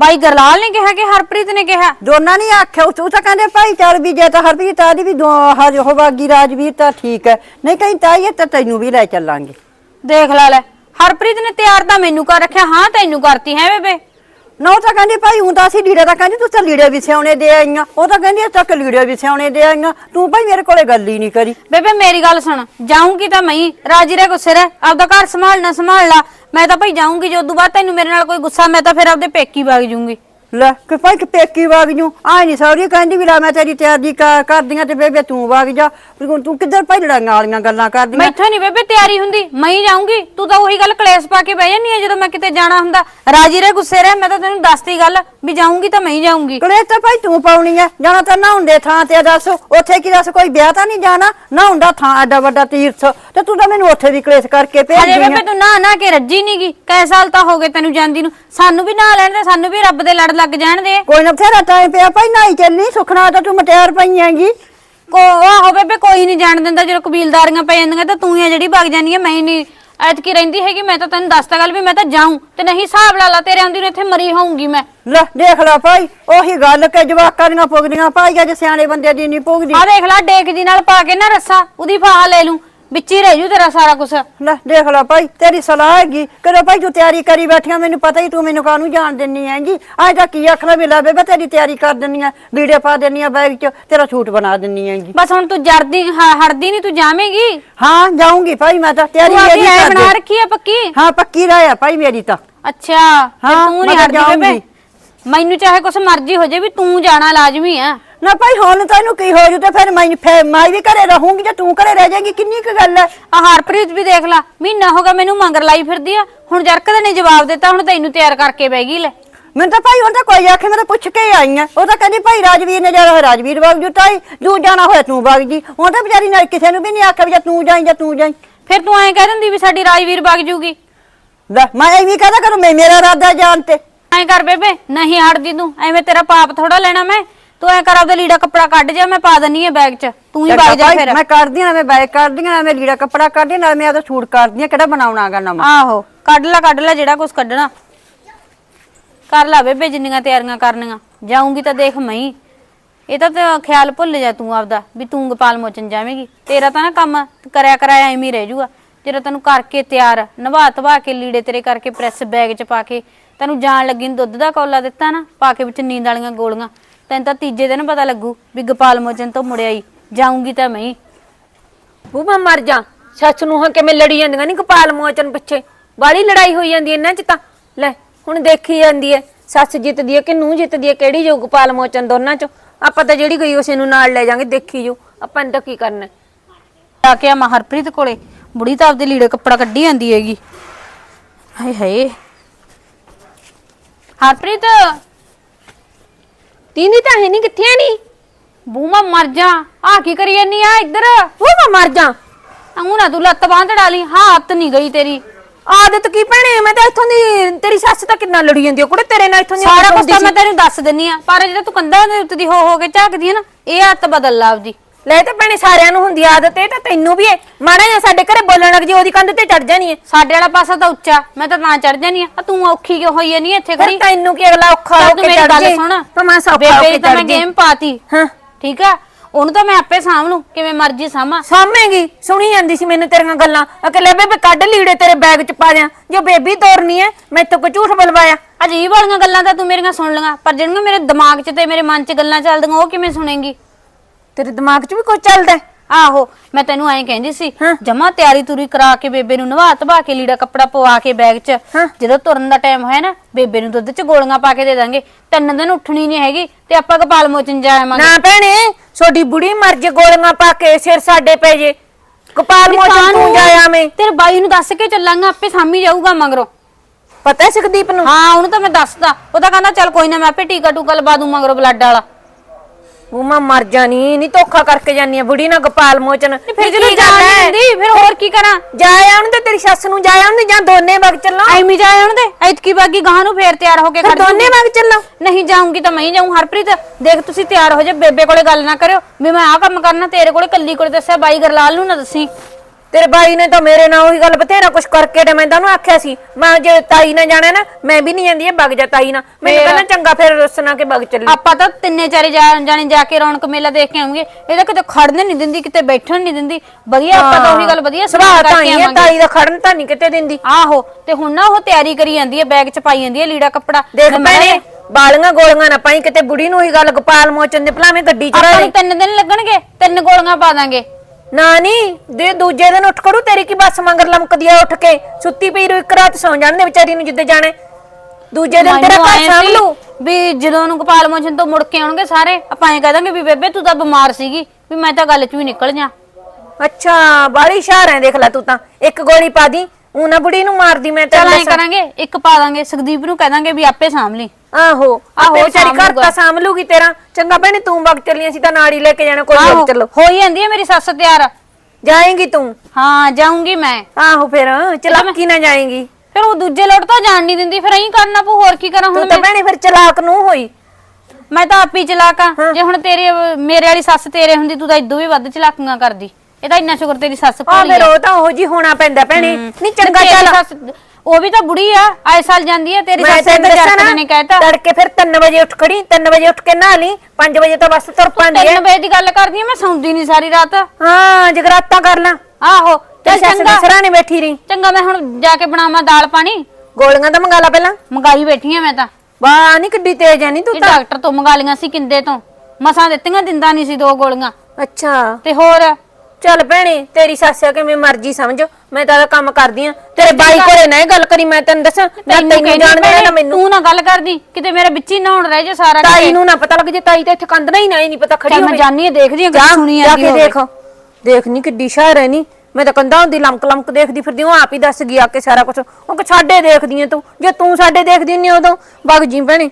ਬਾਈ ਗਰਲਾਲ ਨੇ ਕਿਹਾ ਕਿ ਹਰਪ੍ਰੀਤ ਨੇ ਕਿਹਾ। ਦੋਨਾਂ ਨੇ ਆਖਿਆ ਉਹ ਤਾਂ ਕਹਿੰਦੇ ਭਾਈ ਚੱਲ ਵੀ ਜੇ ਤਾਂ ਹਰਪ੍ਰੀਤ ਵੀ ਦੋ ਹਜ ਹੋ ਬਾਗੀ ਰਾਜਵੀਰ ਤਾਂ ਠੀਕ ਹੈ। ਨਹੀਂ ਕਹੀਂ ਤਾਈ ਤਾਂ ਤੈਨੂੰ ਵੀ ਲੈ ਚੱਲਾਂਗੇ। ਦੇਖ ਲਾ ਲੈ ਹਰਪ੍ਰੀਤ ਨੇ ਤਿਆਰ ਤਾਂ ਮੈਨੂੰ ਕਰ ਰੱਖਿਆ ਹਾਂ ਤੈਨੂੰ ਕਰਤੀ ਹੈ ਬੇਬੇ। ਨਾ ਉਹ ਤਾਂ ਕਹਿੰਦੀ ਭਾਈ ਹੁਣ ਤਾਂ ਅਸੀਂ ਲੀੜੇ ਤਾਂ ਕਹਿੰਦੀ ਤੂੰ ਤਾਂ ਲੀੜੇ ਵੀ ਸਿਆਉਣੇ ਦੇ ਆਈਆਂ ਉਹ ਤਾਂ ਕਹਿੰਦੀ ਅਸੀਂ ਤਾਂ ਲੀੜੇ ਵੀ ਸਿਆਉਣੇ ਦੇ ਆਈਆਂ ਤੂੰ ਭਾਈ ਮੇਰੇ ਕੋਲੇ ਗੱਲ ਹੀ ਨਹੀਂ ਕਰੀ। ਬੇਬੇ ਮੇਰੀ ਗੱਲ ਸੁਣ ਜਾਊਂਗੀ ਤਾਂ ਮੈਂ। ਰਾਜੀ ਰਹਿ ਗੁੱਸੇ ਰਹਿ। ਆਪਦਾ ਘਰ ਸੰਭਾਲਣਾ ਸੰਭਾਲ ਲਾ। ਮੈਂ ਤਾਂ ਭਾਈ ਜਾਊਂਗੀ ਜੇ ਉਦੋਂ ਬਾਅਦ ਤੈਨੂੰ ਮੇਰੇ ਨਾਲ ਕੋਈ ਗੁੱਸਾ, ਮੈਂ ਤਾਂ ਫਿਰ ਆਪਦੇ ਪੇਕੀ ਵਗ ਜਾਊਂਗੀ ਲੈ ਕਿ ਭਾਈ ਕਿ ਪੇਕੀ ਵਗ ਜੂ? ਆਈ ਨਹੀਂ ਸੌਰੀ ਕਹਿੰਦੀ ਵੀ ਲੈ ਮੈਂ ਤੇਰੀ ਤਿਆਰੀ ਕਰ- ਕਰਦੀਆਂ ਤੇ ਬੇਬੇ ਤੂੰ ਵਗ ਜਾ। ਵੀ ਹੁਣ ਤੂੰ ਕਿੱਧਰ ਭਾਈ ਲੜਾਈਆਂ ਵਾਲੀਆਂ ਗੱਲਾਂ ਕਰਦੀਆਂ ਮੈਥੋਂ ਨਹੀਂ ਬੇਬੇ ਤਿਆਰੀ ਹੁੰਦੀ ਮੈਂ ਹੀ ਜਾਊਂਗੀ। ਤੂੰ ਤਾਂ ਉਹੀ ਗੱਲ ਕਲੇਸ਼ ਪਾ ਕੇ ਬਹਿ ਜਾਂਦੀ ਹੈ ਜਦੋਂ ਮੈਂ ਕਿਤੇ ਜਾਣਾ ਹੁੰਦਾ। ਰਾਜੀ ਰਹਿ ਗੁੱਸੇ ਰਹਿ ਮੈਂ ਤਾਂ ਤੈਨੂੰ ਦੱਸਤੀ ਗੱਲ ਵੀ ਜਾਊਂਗੀ ਤਾਂ ਮੈਂ ਹੀ ਜਾਊਂਗੀ। ਕਲੇ ਤਾਂ ਭਾਈ ਤੂੰ ਪਾਉਣੀ ਐ। ਜਾਣਾ ਤਾਂ ਨਹਾਉਣ ਦੇ ਥਾਂ ਤੇ ਆ ਦੱਸ। ਉੱਥੇ ਕੀ ਦੱਸ ਕੋਈ ਵਿਆਹ ਤਾਂ ਨਹੀਂ ਜਾਣਾ? ਨਹਾਉਣ ਦਾ ਥਾਂ ਐਡਾ ਵੱਡਾ ਤੀਰਥ। ਤੇ ਤੂੰ ਤਾਂ ਮੈਨੂੰ ਉੱਥੇ ਵੀ ਕਲੇਸ਼ ਕਰਕੇ ਭੇਜ ਹਜੇ ਬੇਬੇ ਤੂੰ ਨਾ ਨਾ ਕੇ ਰੱਜੀ ਨਹੀਂਗੀ ਕੈ ਸਾਲ ਤਾਂ ਹੋ ਗਏ ਤੈਨੂੰ ਜਾਂਦੀ ਨੂੰ। ਸਾਨੂੰ ਵੀ ਨਾ ਲੈਣ ਦੇ ਸਾਨੂੰ ਵੀ ਰੱਬ ਦੇ ਲੜ ਲੱਗ ਜਾਣ ਦੇ ਕੋਈ ਨਾ ਬਥੇਰਾ ਟਾਈਮ ਪਿਆ ਭਾਈ ਨਹਾਈ ਚੱਲੀ ਸੁਖਣਾ ਤਾਂ ਤੂੰ ਮਟਿਆਰ ਪਈ ਹੈਗੀ। ਕੋ ਆਹੋ ਬੇਬੇ ਕੋਈ ਨਹੀਂ ਜਾਣ ਦਿੰਦਾ ਜਦੋਂ ਕਬੀਲਦਾਰੀਆਂ ਪੈ ਜਾਂਦੀਆਂ ਤਾਂ ਤੂੰ ਹੀ ਆ ਜਿਹੜੀ ਵਗ ਜਾਂਦੀ ਹੈ ਮੈਂ ਹੀ ਨਹੀਂ ਐਤਕੀ ਰਹਿੰਦੀ ਹੈਗੀ ਮੈਂ ਤਾਂ ਤੈਨੂੰ ਦੱਸਤਾ ਗੱਲ ਵੀ ਮੈਂ ਤਾਂ ਜਾਊਂ ਤੇ ਨਹੀਂ ਹਿਸਾਬ ਲਾ ਲਾ ਤੇਰੇ ਆਉਂਦੀ ਨੂੰ ਇੱਥੇ ਮਰੀ ਹੋਊਂਗੀ ਮੈਂ। ਲੈ ਦੇਖ ਲੈ ਭਾਈ ਉਹੀ ਗੱਲ ਕਿ ਜਵਾਕਾਂ ਦੀਆਂ ਪੁੱਗਦੀਆਂ ਭਾਈ ਅੱਜ ਸਿਆਣੇ ਬੰਦੇ ਦੀ ਨਹੀਂ ਪੁੱਗਦੀ। ਆ ਦੇਖ ਲੈ ਡੇਕ ਜੀ ਨਾਲ ਪਾ ਕੇ ਨਾ ਰੱਸਾ ਉਹਦੀ ਫਾਹ ਲੈ ਲੂੰ। ਵਿੱਚ ਹੀ ਰਹਿ ਜੂ ਤੇਰਾ ਸਾਰਾ ਕੁਝ ਲੈ ਦੇਖ ਲੈ ਭਾਈ ਤੇਰੀ ਸਲਾਹ ਹੈਗੀ। ਕਦੇ ਭਾਈ ਤੂੰ ਤਿਆਰੀ ਕਰੀ ਬੈਠੀਆਂ ਮੈਨੂੰ ਪਤਾ ਹੀ ਤੂੰ ਮੈਨੂੰ ਕਾਹਨੂੰ ਜਾਣ ਦਿੰਨੀ ਹੈਗੀ। ਅੱਜ ਤਾਂ ਕੀ ਆਖਣਾ ਵੀ ਲੈ ਬੇਬੇ ਤੇਰੀ ਤਿਆਰੀ ਕਰ ਦਿੰਨੀ ਆ ਵੀਡੀਓ ਪਾ ਦਿੰਨੀ ਆ ਬੈਗ 'ਚ ਤੇਰਾ ਛੂਟ ਬਣਾ ਦਿੰਨੀ ਹੈਗੀ। ਬਸ ਹੁਣ ਤੂੰ ਜਰਦੀ ਹ- ਹਟਦੀ ਨਹੀਂ ਤੂੰ ਜਾਵੇਂਗੀ? ਹਾਂ ਜਾਊਂਗੀ ਭਾਈ ਮੈਂ ਤਾਂ ਤਿਆਰੀ ਤੂੰ ਆਪਣੀ ਮੇਰੀ ਐ ਕਰ ਬਣਾ ਦੇ। ਰੱਖੀ ਆ ਪੱਕੀ? ਹਾਂ ਪੱਕੀ ਰਾਇਆ ਭਾਈ ਮੇਰੀ ਤਾਂ। ਅੱਛਾ ਫਿਰ ਹਾਂ, ਤੂੰ ਮੈਂ ਨਹੀਂ ਤਾਂ ਹਟਦੀ ਬੇਬੇ? ਜਾਊਂਗੀ। ਮੈਨੂੰ ਚਾਹੇ ਕੁਛ ਮਰਜ਼ੀ ਹੋ ਜੇ ਵੀ ਤੂੰ ਜਾਣਾ ਲਾਜ਼ਮੀ ਆ। ਨਾ ਭਾਈ ਹੁਣ ਤੈਨੂੰ ਕੀ ਹੋ ਜੂ ਤੇ ਫਿਰ ਮੈਂ ਫਿਰ ਮੈਂ ਵੀ ਘਰੇ ਰਹੂੰਗੀ ਤੇ ਤੂੰ ਘਰੇ ਰਹਿ ਜਾਏਗੀ ਕਿੰਨੀ ਕੁ ਗੱਲ ਹੈ ਆ ਹਰਪ੍ਰੀਤ ਵੀ ਦੇਖ ਲਾ ਮਹੀਨਾ ਹੋ ਗਿਆ ਮੈਨੂੰ ਮੰਗਰ ਲਾਈ ਫਿਰਦੀ ਆ। ਹੁਣ ਜਰਕਦ ਨੇ ਜਵਾਬ ਦਿੱਤਾ ਹੁਣ ਤੈਨੂੰ ਤਿਆਰ ਕਰਕੇ ਬਹਿ ਗਈ ਲੈ। ਮੈਨੂੰ ਤਾਂ ਭਾਈ ਹੁਣ ਤਾਂ ਕੋਈ ਆਖੇ ਮੈਂ ਤਾਂ ਪੁੱਛ ਕੇ ਹੀ ਆਈ ਆ। ਉਹ ਤਾਂ ਕਹਿੰਦੀ ਭਾਈ ਰਾਜਵੀਰ ਨੇ ਜਾਣਾ ਹੋਇਆ ਰਾਜਵੀਰ ਵਗ ਜੂ ਤਾਈ। ਜੂ ਜਾਣਾ ਹੋਇਆ ਤੂੰ ਵਗ ਜੀ। ਹੁਣ ਤਾਂ ਵਿਚਾਰੀ ਨਾਲ ਕਿਸੇ ਨੂੰ ਵੀ ਨਹੀਂ ਆਖਿਆ ਵੀ ਜਾਂ ਤੂੰ ਜਾਈਂ ਜਾਂ ਤੂੰ ਜਾਈਂ। ਫਿਰ ਤੂੰ ਐਂ ਕਹਿ ਦਿੰਦੀ ਵੀ ਸਾਡੀ ਰਾਜਵੀਰ ਵਗ ਜੂਗੀ। ਲੈ ਮੈਂ ਐਵੇਂ ਕਹਦਾ ਕਰੂੰ ਮੈਂ ਮੇਰਾ ਇਰਾਦਾ ਜਾਣ ਤੇ। ਐਂ ਕਰ ਬੇਬੇ ਨਹੀਂ ਹਟਦੀ ਤੂੰ ਐਵੇਂ ਤੇਰਾ ਪਾਪ ਥੋੜਾ ਲੈਣਾ ਮੈਂ। ਤੂੰ ਐਂ ਕਰ ਆਪਦਾ ਲੀੜਾ ਕੱਪੜਾ ਕੱਢ ਜਾ ਮੈਂ ਪਾ ਦਨੀ ਆ ਬੈਗ 'ਚ। ਤੂੰ ਹੀ ਵਗ ਜਾ ਭਾਈ, ਫਿਰ। ਮੈਂ ਕਰਦੀ ਨਾ ਮੈਂ ਬੈਗ ਕਰਦੀ ਨਾ ਮੈਂ ਲੀੜਾ ਕੱਪੜਾ ਕਰਦੀ ਨਾ ਮੈਂ ਆਦਾ ਸੂਟ ਕਰਦੀ ਆ ਕਿਹੜਾ ਬਣਾਉਣਾਗਾ ਨਵਾਂ। ਆਹੋ ਕੱਢ ਲੈ ਕੱਢ ਲੈ ਜਿਹੜਾ ਕੁਝ ਕੱਢਣਾ। ਕਰ ਲੈ ਬੇਬੇ ਜਿੰਨੀਆਂ ਤਿਆਰੀਆਂ ਕਰਨੀਆਂ। ਜਾਊਂਗੀ ਤਾਂ ਦੇਖ ਮੈਂ ਹੀ ਇਹ ਤਾਂ ਤੇ ਖਿਆਲ ਭੁੱਲ ਜਾ ਤੂੰ ਆਪਦਾ ਵੀ ਤੂੰ ਗੋਪਾਲ ਮੋਚਨ ਜਾਵੇਂਗੀ। ਤੇਰਾ ਤਾਂ ਨਾ ਕੰਮ ਕਰਿਆ ਕਰਾਇਆ ਐਵੇਂ ਹੀ ਰਹਿ ਜਾਊਗਾ ਜਦੋਂ ਤੈਨੂੰ ਕਰਕੇ ਤਿਆਰ ਨਵਾ ਤਵਾ ਕੇ ਲੀੜੇ ਤੇਰੇ ਕਰਕੇ ਪ੍ਰੈਸ ਬੈਗ 'ਚ ਪਾ ਕੇ ਤੈਨੂੰ ਜਾਣ ਲੱਗੀ ਨੂੰ ਦੁੱਧ ਦਾ ਕੌਲਾ ਦਿੱਤਾ ਨਾ ਪਾ ਕੇ ਵਿੱਚ ਨੀਂਦ ਵਾਲੀਆਂ ਗੋਲੀਆਂ। ਤੈਨੂੰ ਤਾਂ ਤੀਜੇ ਦਿਨ ਪਤਾ ਲੱਗੂ ਵੀ ਗੋਪਾਲ ਮੋਚਨ ਤੋਂ ਮੁੜਿਆ ਹੀ ਜਾਊਂਗੀ ਤਾਂ ਮੈਂ ਹੀ ਉਹ ਮੈਂ ਮਰ ਜਾ। ਸੱਸ ਨੂੰ ਹਾਂ ਕਿਵੇਂ ਲੜੀ ਜਾਂਦੀਆਂ ਨਹੀਂ ਕਪਾਲ ਮੋਚਨ ਪਿੱਛੇ? ਬਾੜੀ ਲੜਾਈ ਹੋਈ ਜਾਂਦੀ ਇਹਨਾਂ ਚ ਤਾਂ। ਲੈ ਹੁਣ ਦੇਖੀ ਜਾਂਦੀ ਐ ਸੱਸ ਜਿੱਤਦੀ ਐ ਕਿ ਨੂੰ ਜਿੱਤਦੀ ਐ ਕਿਹੜੀ ਜੋ ਗੋਪਾਲ ਮੋਚਨ ਦੋਨਾਂ ਚ? ਆਪਾਂ ਤਾਂ ਜਿਹੜੀ ਗਈ ਉਸੇ ਨੂੰ ਨਾਲ ਲੈ ਜਾਾਂਗੇ ਦੇਖੀ ਜੋ ਆਪਾਂ ਨੇ ਤਾਂ ਕੀ ਕਰਨਾ ਆ ਕੇ ਆ ਮੈਂ ਹਰਪ੍ਰੀਤ ਕੋਲੇ। ਬੁੜੀ ਤਾਂ ਆਪਦੇ ਲੀੜੇ ਕੱਪੜਾ ਕੱਢੀ ਜਾਂਦੀ ਹੈਗੀ। ਹਾਏ ਹਾਏ। ਹਰਪ੍ਰੀਤ? ਤੀਨੀ ਤਾਂ ਹੈ ਨਹੀਂ ਕਿੱਥੇ ਨਹੀਂ ਬੂਮਾ ਮਰ ਜਾ। ਆ ਕੀ ਕਰੀ ਜਾਨੀ ਆ ਇੱਧਰ? ਉਹ ਮੈਂ ਮਰ ਜਾ। ਅੰਗੂ ਨਾ ਤੂੰ ਲੱਤ ਬਾਂਹ ਚੜਾ ਲਈ। ਹਾਂ ਹੱਥ ਨਹੀਂ ਗਈ ਤੇਰੀ। ਆਦਤ ਕੀ ਭੈਣੇ? ਮੈਂ ਤਾਂ ਇੱਥੋਂ ਦੀ ਤੇਰੀ ਸੱਸ ਤਾਂ ਕਿੰਨਾ ਲੜੀ ਜਾਂਦੀ ਆ ਕੁੜੇ ਤੇਰੇ ਨਾਲ ਇੱਥੋਂ ਦੀ ਸਾਰਾ ਕੁਝ ਤਾਂ। ਮੈਂ ਤੈਨੂੰ ਦੱਸ ਦਿੰਨੀ ਆ। ਪਰ ਜਿਹੜਾ ਤੂੰ ਕੰਧਾਂ ਦੇ ਉੱਤੇ ਦੀ ਹੋ ਹੋ ਕੇ ਝਾਕਦੀ ਹੈ ਨਾ ਇਹ ਹੱਥ ਬਦਲ ਲਾ ਆਪਦੀ। ਲੈ ਤਾਂ ਭੈਣੇ ਸਾਰਿਆਂ ਨੂੰ ਹੁੰਦੀ ਆ ਆਦਤ ਇਹ ਤਾਂ ਤੈਨੂੰ ਵੀ ਐ ਮਾੜਾ ਜਿਹਾ ਸਾਡੇ ਘਰੇ ਬੋਲਣ ਲੱਗ ਜੀ ਉਹਦੀ ਕੰਧ ਤੇ ਚੜ ਜਾਣੀ ਐ ਸਾਡੇ ਵਾਲਾ ਪਾਸਾ ਤਾਂ ਉੱਚਾ ਮੈਂ ਤਾਂ ਨਾ ਚੜ ਜਾਨੀ ਆ। ਆ ਤੂੰ ਔਖੀ ਕਿਉਂ ਹੋਈ ਜਾਨੀ ਇੱਥੇ ਫਿਰ ਖੜੀ? ਤੈਨੂੰ ਕੀ ਅਗਲਾ ਔਖਾ ਹੋ ਤੂੰ ਕੇ ਮੇਰੀ ਚੜ ਗੱਲ ਜੇ ਸੁਣ। ਤਾਂ ਮੈਂ ਸੌਖਾ ਹੋ ਬੇਬੇ ਕੇ ਦੀ ਤਾਂ ਮੈਂ ਚੜ ਗੇਮ ਪਾਤੀ। ਹਾਂ। ਠੀਕ ਆ? ਉਹਨੂੰ ਤਾਂ ਮੈਂ ਆਪੇ ਸਾਂਭ ਲੂੰ ਕਿਵੇਂ ਮਰਜ਼ੀ ਸਾਂਭਾਂ। ਸਾਹਮਣੇਗੀ ਸੁਣੀ ਜਾਂਦੀ ਸੀ ਮੈਨੂੰ ਤੇਰੀਆਂ ਗੱਲਾਂ। ਅਕਲੇ ਬੇਬੇ ਕੱਢ ਲੀੜੇ ਤੇਰੇ ਬੈਗ ਚ ਪਾ ਦਿਆਂ। ਜੋ ਬੇਬੀ ਤੋਰਨੀ ਐ ਮੈਥੋਂ ਕੋਈ ਝੂਠ ਬਲਵਾਇਆ। ਅਜੀਬ ਵਾਲੀਆਂ ਗੱਲਾਂ ਤਾਂ ਤੂੰ ਮੇਰੀਆਂ ਸੁਣ ਲਈਆਂ। ਪਰ ਜਿਹੜੀਆਂ ਮੇਰੇ ਦਿਮਾਗ 'ਚ ਤੇ ਮੇਰੇ ਮਨ 'ਚ ਗੱਲਾਂ ਚੱਲਦੀਆਂ ਉਹ ਕਿਵੇਂ ਸੁਣੇਂਗੀ? ਤੇਰੇ ਦਿਮਾਗ 'ਚ ਵੀ ਕੁਝ ਚੱਲਦਾ ਹੈ? ਆਹੋ ਮੈਂ ਤੈਨੂੰ ਐਂ ਕਹਿੰਦੀ ਸੀ ਹਾਂ। ਜਮਾ ਤਿਆਰੀ ਤੁਰੀ ਕਰਾ ਕੇ ਬੇਬੇ ਨੂੰ ਨਵਾ ਧਵਾ ਕੇ ਲੀੜਾ ਕੱਪੜਾ ਪਵਾ ਕੇ ਬੈਗ 'ਚ। ਹਾਂ। ਜਦੋਂ ਤੁਰਨ ਦਾ ਟਾਈਮ ਹੋਇਆ ਨਾ ਬੇਬੇ ਨੂੰ ਦੁੱਧ 'ਚ ਗੋਲੀਆਂ ਪਾ ਕੇ ਦੇ ਦਾਂਗੇ। ਤਿੰਨ ਦਿਨ ਉੱਠਣੀ ਨਹੀਂ ਹੈਗੀ ਤੇ ਆਪਾਂ ਗੋਪਾਲ ਮੋਚਨ ਜਾਵਾਂਗੇ ਨਾ ਭੈਣੇ ਛੋਟੀ ਬੁੜੀ ਮਰ ਜੇ ਗੋਲੀਆਂ ਪਾ ਕੇ ਸਿਰ ਸਾਡੇ ਪੈ ਜੇ। ਕਪਾਲ ਮੋਚਨ ਤੂੰ ਜਾਇਆ ਮੈਂ ਤੇਰੇ ਬਾਈ ਨੂੰ ਦੱਸ ਕੇ ਚੱਲਾਂਗਾ ਆਪੇ ਸਾਮੀ ਜਾਊਗਾ ਮਗਰੋਂ। ਪਤਾ ਹੈ ਸੁਖਦੀਪ ਨੂੰ? ਹਾਂ ਉਹਨੂੰ ਤਾਂ ਮੈਂ ਦੱਸਦਾ। ਉਹ ਤਾਂ ਕਹਿੰਦਾ ਚੱਲ ਕੋਈ ਨਾ ਮੈਂ ਆਪੇ ਟੀਕਾ ਟੂਕਾ ਲਵਾ ਦੂੰ ਮਗਰੋਂ ਬਲੱਡ ਵਾਲਾ। ਉਹ ਮੈਂ ਮਰ ਜਾਣੀ ਨਹੀਂ ਧੋਖਾ ਕਰਕੇ ਜਾਨੀ ਆ ਬੁੜੀ ਨਾਲ ਗੋਪਾਲ ਮੋਚਨ। ਫਿਰ ਜਦੋਂ ਜਾਣ ਦਿੰਦੀ ਫਿਰ ਹੋਰ ਕੀ ਕਰਾਂ? ਜਾਇਆ ਉਹਨੂੰ ਤੇ ਤੇਰੀ ਸੱਸ ਨੂੰ ਜਾਇਆ ਉਹਨੂੰ ਜਾਂ ਦੋਨੇ ਵਗ ਚੱਲਾਂ। ਐਵੇਂ ਜਾਏ ਹੁਣ ਦੇ ਐਤਕੀ ਬਾਗੀ ਗਾਂ ਨੂੰ ਫੇਰ ਤਿਆਰ ਹੋ ਕੇ ਖੜ ਦੋਨੇ। ਵਗ ਚੱਲਾਂ। ਨਹੀਂ ਜਾਊਂਗੀ ਤਾਂ ਮੈਂ ਹੀ ਜਾਊਂ ਹਰਪ੍ਰੀਤ ਦੇਖ ਤੁਸੀਂ ਤਿਆਰ ਹੋ ਜਾ ਬੇਬੇ ਕੋਲੇ ਗੱਲ ਨਾ ਕਰਿਓ। ਵੀ ਮੈਂ ਆਹ ਕੰਮ ਕਰਨਾ ਤੇਰੇ ਕੋਲੇ ਕੱਲੀ ਕੋਲੇ ਦੱਸਿਆ ਬਾਈ ਗਰਲਾਲ ਨੂੰ ਨਾ ਦੱਸੀ। ਤੇਰੇ ਬਾਈ ਨੇ ਤਾਂ ਮੇਰੇ ਨਾਲ ਉਹੀ ਗੱਲ ਬਥੇਰਾ ਕੁਛ ਕਰਕੇ ਤੇ ਮੈਂ ਤਾਂ ਉਹਨੂੰ ਆਖਿਆ ਸੀ ਮੈਂ ਜੇ ਤਾਈ ਨਾ ਜਾਣਾ ਨਾ ਮੈਂ ਵੀ ਨਹੀਂ ਜਾਂਦੀ ਇਹ ਵਗ ਜਾ ਤਾਈ ਨਾ ਮੈਨੂੰ ਕਹਿੰਦਾ ਚੰਗਾ ਫਿਰ ਰੁੱਸਣਾ ਕੇ ਵਗ ਚੱਲੀ। ਆਪਾਂ ਤਾਂ ਤਿੰਨੇ ਚਾਰੇ ਜਾ- ਜਾਣੇ ਜਾ ਕੇ ਰੌਣਕ ਮੇਲਾ ਦੇਖ ਕੇ ਆਉਂਗੇ ਇਹ ਤਾਂ ਕਿਤੇ ਖੜਨ ਨਹੀਂ ਦਿੰਦੀ ਕਿਤੇ ਬੈਠਣ ਨਹੀਂ ਦਿੰਦੀ। ਵਧੀਆ ਆਪਾਂ ਤਾਂ ਉਹੀ ਗੱਲ ਵਧੀਆ ਸੁਭਾਅ ਤਾਂ ਕਰਕੇ ਹੀ ਹੈ ਆਵਾਂਗੇ। ਤਾਈ ਦਾ ਖੜਨ ਤਾਂ ਨਹੀਂ ਕਿਤੇ ਦਿੰਦੀ। ਆਹੋ ਤੇ ਹੁਣ ਨਾ ਉਹ ਤਿਆਰੀ ਕਰੀ ਜਾਂਦੀ ਹੈ ਬੈਗ ਚ ਪਾਈ ਜਾਂਦੀ ਹੈ ਲੀੜਾ ਕੱਪੜਾ। ਦੇਖ ਮੈਂ ਮਾੜਾ ਭੈਣੇ ਬਾਲੀਆਂ ਗੋਲੀਆਂ ਨਾ ਪਾਈ ਕਿਤੇ ਬੁੜੀ ਨੂੰ ਹੀ ਗੱਲ ਗੋਪਾਲ ਮੋਚਨ ਦੇ ਭਲਾਵੇਂ ਗੱਡੀ ਚ ਆਪਾਂ ਨੂੰ ਤਿੰਨ ਦਿਨ ਲੱਗਣਗੇ ਤਿੰਨ ਗੋਲੀਆਂ ਪਾ ਦਾਂਗੇ। ਨਾ ਨਹੀਂ ਦੇ ਦੂਜੇ ਦਿਨ ਉੱਠ ਖੜੂ ਤੇਰੀ ਕੀ ਬੱਸ ਮੰਗਰ ਲਮਕਦੀ ਆ ਉੱਠ ਕੇ? ਸੁੱਤੀ ਪਈ ਰੂ ਇੱਕ ਰਾਤ ਸੌਂ ਜਾਣਦੇ ਵਿਚਾਰੀ ਨੂੰ ਜਿੱਦੇ ਜਾਣੇ। ਦੂਜੇ ਦਿਨ ਤੇਰਾ ਘਰ ਸਾਂਭ ਲੂ ਵੀ ਜਦੋਂ ਨੂੰ ਗੋਪਾਲ ਮੋਚਨ ਤੋਂ ਮੁੜ ਕੇ ਆਉਣਗੇ ਸਾਰੇ ਆਪਾਂ ਐਂ ਕਹਿ ਦਾਂਗੇ ਵੀ ਬੇਬੇ ਤੂੰ ਤਾਂ ਬਿਮਾਰ ਸੀਗੀ ਵੀ ਮੈਂ ਤਾਂ ਗੱਲ ਚ ਵੀ ਨਿਕਲ ਜਾ। ਅੱਛਾ ਬਾਲੀ ਸ਼ਾਰ ਹੈ ਦੇਖ ਲੈ ਤੂੰ ਤਾਂ। ਇੱਕ ਗੋਲੀ ਪਾ ਦੀ ਉਹਨਾਂ ਬੁੜੀ ਨੂੰ ਮਾਰਦੀ ਮੈਂ ਚੱਲ ਐਂ ਦੱਸਾਂ। ਕਰਾਂਗੇ ਇੱਕ ਪਾ ਦਾਂਗੇ ਸੁਖਦੀਪ ਨੂੰ ਕਹਿ ਦਾਂਗੇ ਵੀ ਆਪੇ ਸਾਂਭ ਲਈ। ਆਹੋ ਆਹੋ ਆਪੇ ਵਿਚਾਰੀ ਘਰ ਸਾਂਭੂਗਾ। ਤਾਂ ਸਾਂਭ ਲੂਗੀ ਤੇਰਾ। ਚੰਗਾ ਭੈਣੇ ਤੂੰ ਵਗ ਚੱਲੀਆਂ ਸੀ ਤਾਂ ਨਾੜੀ ਲੈ ਕੇ ਜਾਣਾ ਕੋਈ ਆਹੋ ਹੋਰ ਚੱਲੋ। ਹੋ ਹੀ ਜਾਂਦੀ ਹੈ ਮੇਰੀ ਸੱਸ ਤਿਆਰ। ਜਾਏਂਗੀ ਤੂੰ? ਹਾਂ ਜਾਊਂਗੀ ਮੈਂ। ਆਹੋ ਫਿਰ ਚਲਾਕੀ ਨਾ ਜਾਏਂਗੀ। ਫਿਰ ਉਹ ਦੂਜੇ ਲੋਟ ਤਾਂ ਜਾਣ ਨਹੀਂ ਦਿੰਦੀ ਫਿਰ ਐਂ ਕਰਨਾ ਪਊ ਹੋਰ ਕੀ ਕਰਾਂ ਹੁਣ ਤਾਂ ਮੈਂ? ਭੈਣੇ ਫਿਰ ਚਲਾਕ ਨੂੰ ਹੋਈ। ਮੈਂ ਤਾਂ ਆਪੀ ਚਲਾਕਾਂ ਜੇ ਹੁਣ ਤੇਰੇ ਮੇਰੇ ਵਾਲੀ ਸੱਸ ਤੇਰੇ ਹੁੰਦੀ ਤੂੰ ਤਾਂ ਇਦੋਂ ਵੀ ਵੱਧ ਚਲਾਕੀਆਂ ਕਰਦੀ। ਇਹ ਤਾਂ ਇੰਨਾ ਸ਼ੁਕਰ ਤੇਰੀ ਸੱਸ ਆ ਭੋਲੀ ਫਿਰ ਆ। ਉਹ ਤਾਂ ਉਹ ਜੀ ਹੋਣਾ ਪੈਂਦਾ ਭੈਣੇ। ਨਹੀਂ ਚੰਗਾ ਤੇਰੀ ਚੱਲ। ਸੱਸ- ਉਹ ਵੀ ਤਾਂ ਬੁੜੀ ਆ ਆਏ ਸਾਲ ਜਾਂਦੀ ਆ ਤੇਰੀ ਮੈਂ ਸੱਸ ਤੈਨੂੰ ਨੇ ਦੱਸਾਂ ਨੇ ਨਾ ਕਹਿਤਾ। ਤੜਕੇ ਫਿਰ 3 ਵਜੇ ਉੱਠ ਖੜੀ 3 ਵਜੇ ਉੱਠ ਕੇ ਨਹਾ ਲਈ 5 ਵਜੇ ਤਾਂ ਬਸ ਤੁਰ ਪਾਂਦੀ ਹੈ ਵਜੇ ਦੀ ਗੱਲ ਕਰਦੀ ਆ ਮੈਂ ਸੌਂਦੀ ਨਹੀਂ ਸਾਰੀ ਰਾਤ। ਹਾਂ ਜਗਰਾਤਾ ਕਰ ਲਾਂ। ਆਹੋ ਤੇ ਚੱਲ ਸੱਸ ਚੰਗਾ। ਸਰਾਣੇ ਬੈਠੀ ਰਹੀ। ਚੰਗਾ ਮੈਂ ਹੁਣ ਜਾ ਕੇ ਬਣਾਵਾਂ ਦਾਲ ਪਾਣੀ। ਗੋਲੀਆਂ ਤਾਂ ਮੰਗਾ ਲਾ ਪਹਿਲਾਂ। ਮੰਗਾਈ ਬੈਠੀ ਆ ਮੈਂ ਤਾਂ। ਵਾਹ ਨਹੀਂ ਕਿੱਡੀ ਤੇਜ਼ ਐ ਨਹੀਂ ਤੂੰ ਇਹ ਤਾਂ। ਡਾਕਟਰ ਤੋਂ ਮੰਗਾ ਲੀਆਂ ਸੀ ਕਿੰਦੇ ਤੋਂ। ਮਸਾਂ ਦਿੱਤੀਆਂ ਦਿੰਦਾ ਨਹੀਂ ਸੀ ਦੋ ਗੋਲੀਆਂ। ਅੱਛਾ। ਤੇ ਹੋਰ? ਚੱਲ ਭੈਣੇ ਤੇਰੀ ਸੱਸ ਆ ਕਿਵੇਂ ਮਰਜ਼ੀ ਸਮਝ। ਮੈਂ ਤਾਂ ਇਹਦਾ ਕੰਮ ਕਰਦੀ ਆ। ਤੇਰੇ ਬਾਈ ਕੋਲੇ ਨਾ ਇਹ ਗੱਲ ਕਰੀ ਮੈਂ ਤੈਨੂੰ ਦੱਸਾਂ। ਨਾ ਤੈਨੂੰ ਜਾਣਦਾ ਨਾ ਮੈਨੂੰ। ਤੂੰ ਨਾ ਗੱਲ ਕਰਦੀ ਕਿਤੇ ਮੇਰੇ ਵਿੱਚ ਹੀ ਨਹਾਉਣ ਰਹਿ ਜਾ ਸਾਰਾ ਤਾਈ। ਨੂੰ ਨਾ ਪਤਾ ਲੱਗ ਜੇ ਤਾਈ ਤਾਂ ਇੱਥੇ ਕੰਧ ਨਹੀਂ ਨਾ ਹੀ ਨਹੀਂ ਪਤਾ ਖੜੀ ਚੱਲ ਮੈਂ ਹੋਵੇ। ਜਾਨੀ ਆ ਦੇਖਦੀ ਆ ਕਿ ਸੁਣੀ ਜਾਂਦੀ ਕੇ ਹੋਵੇ। ਦੇਖ। ਦੇਖ ਨਹੀਂ ਕਿੱਡੀ ਸ਼ਹਿਰ ਹੈ ਨਹੀਂ ਮੈਂ ਤਾਂ ਕੰਧਾਂ ਹੁੰਦੀ ਲਮਕ ਲਮਕ ਦੇਖਦੀ ਫਿਰਦੀ ਉਹ ਆਪ ਹੀ ਦੱਸ ਗਈ ਆ ਕੇ ਸਾਰਾ ਕੁਝ ਉਹ ਕਿ ਸਾਡੇ ਦੇਖਦੀ ਐ ਤੂੰ। ਜੇ ਤੂੰ ਸਾਡੇ ਦੇਖਦੀ ਨਹੀਂ ਉਦੋਂ। ਵਗ ਜੀ ਭੈਣੇ।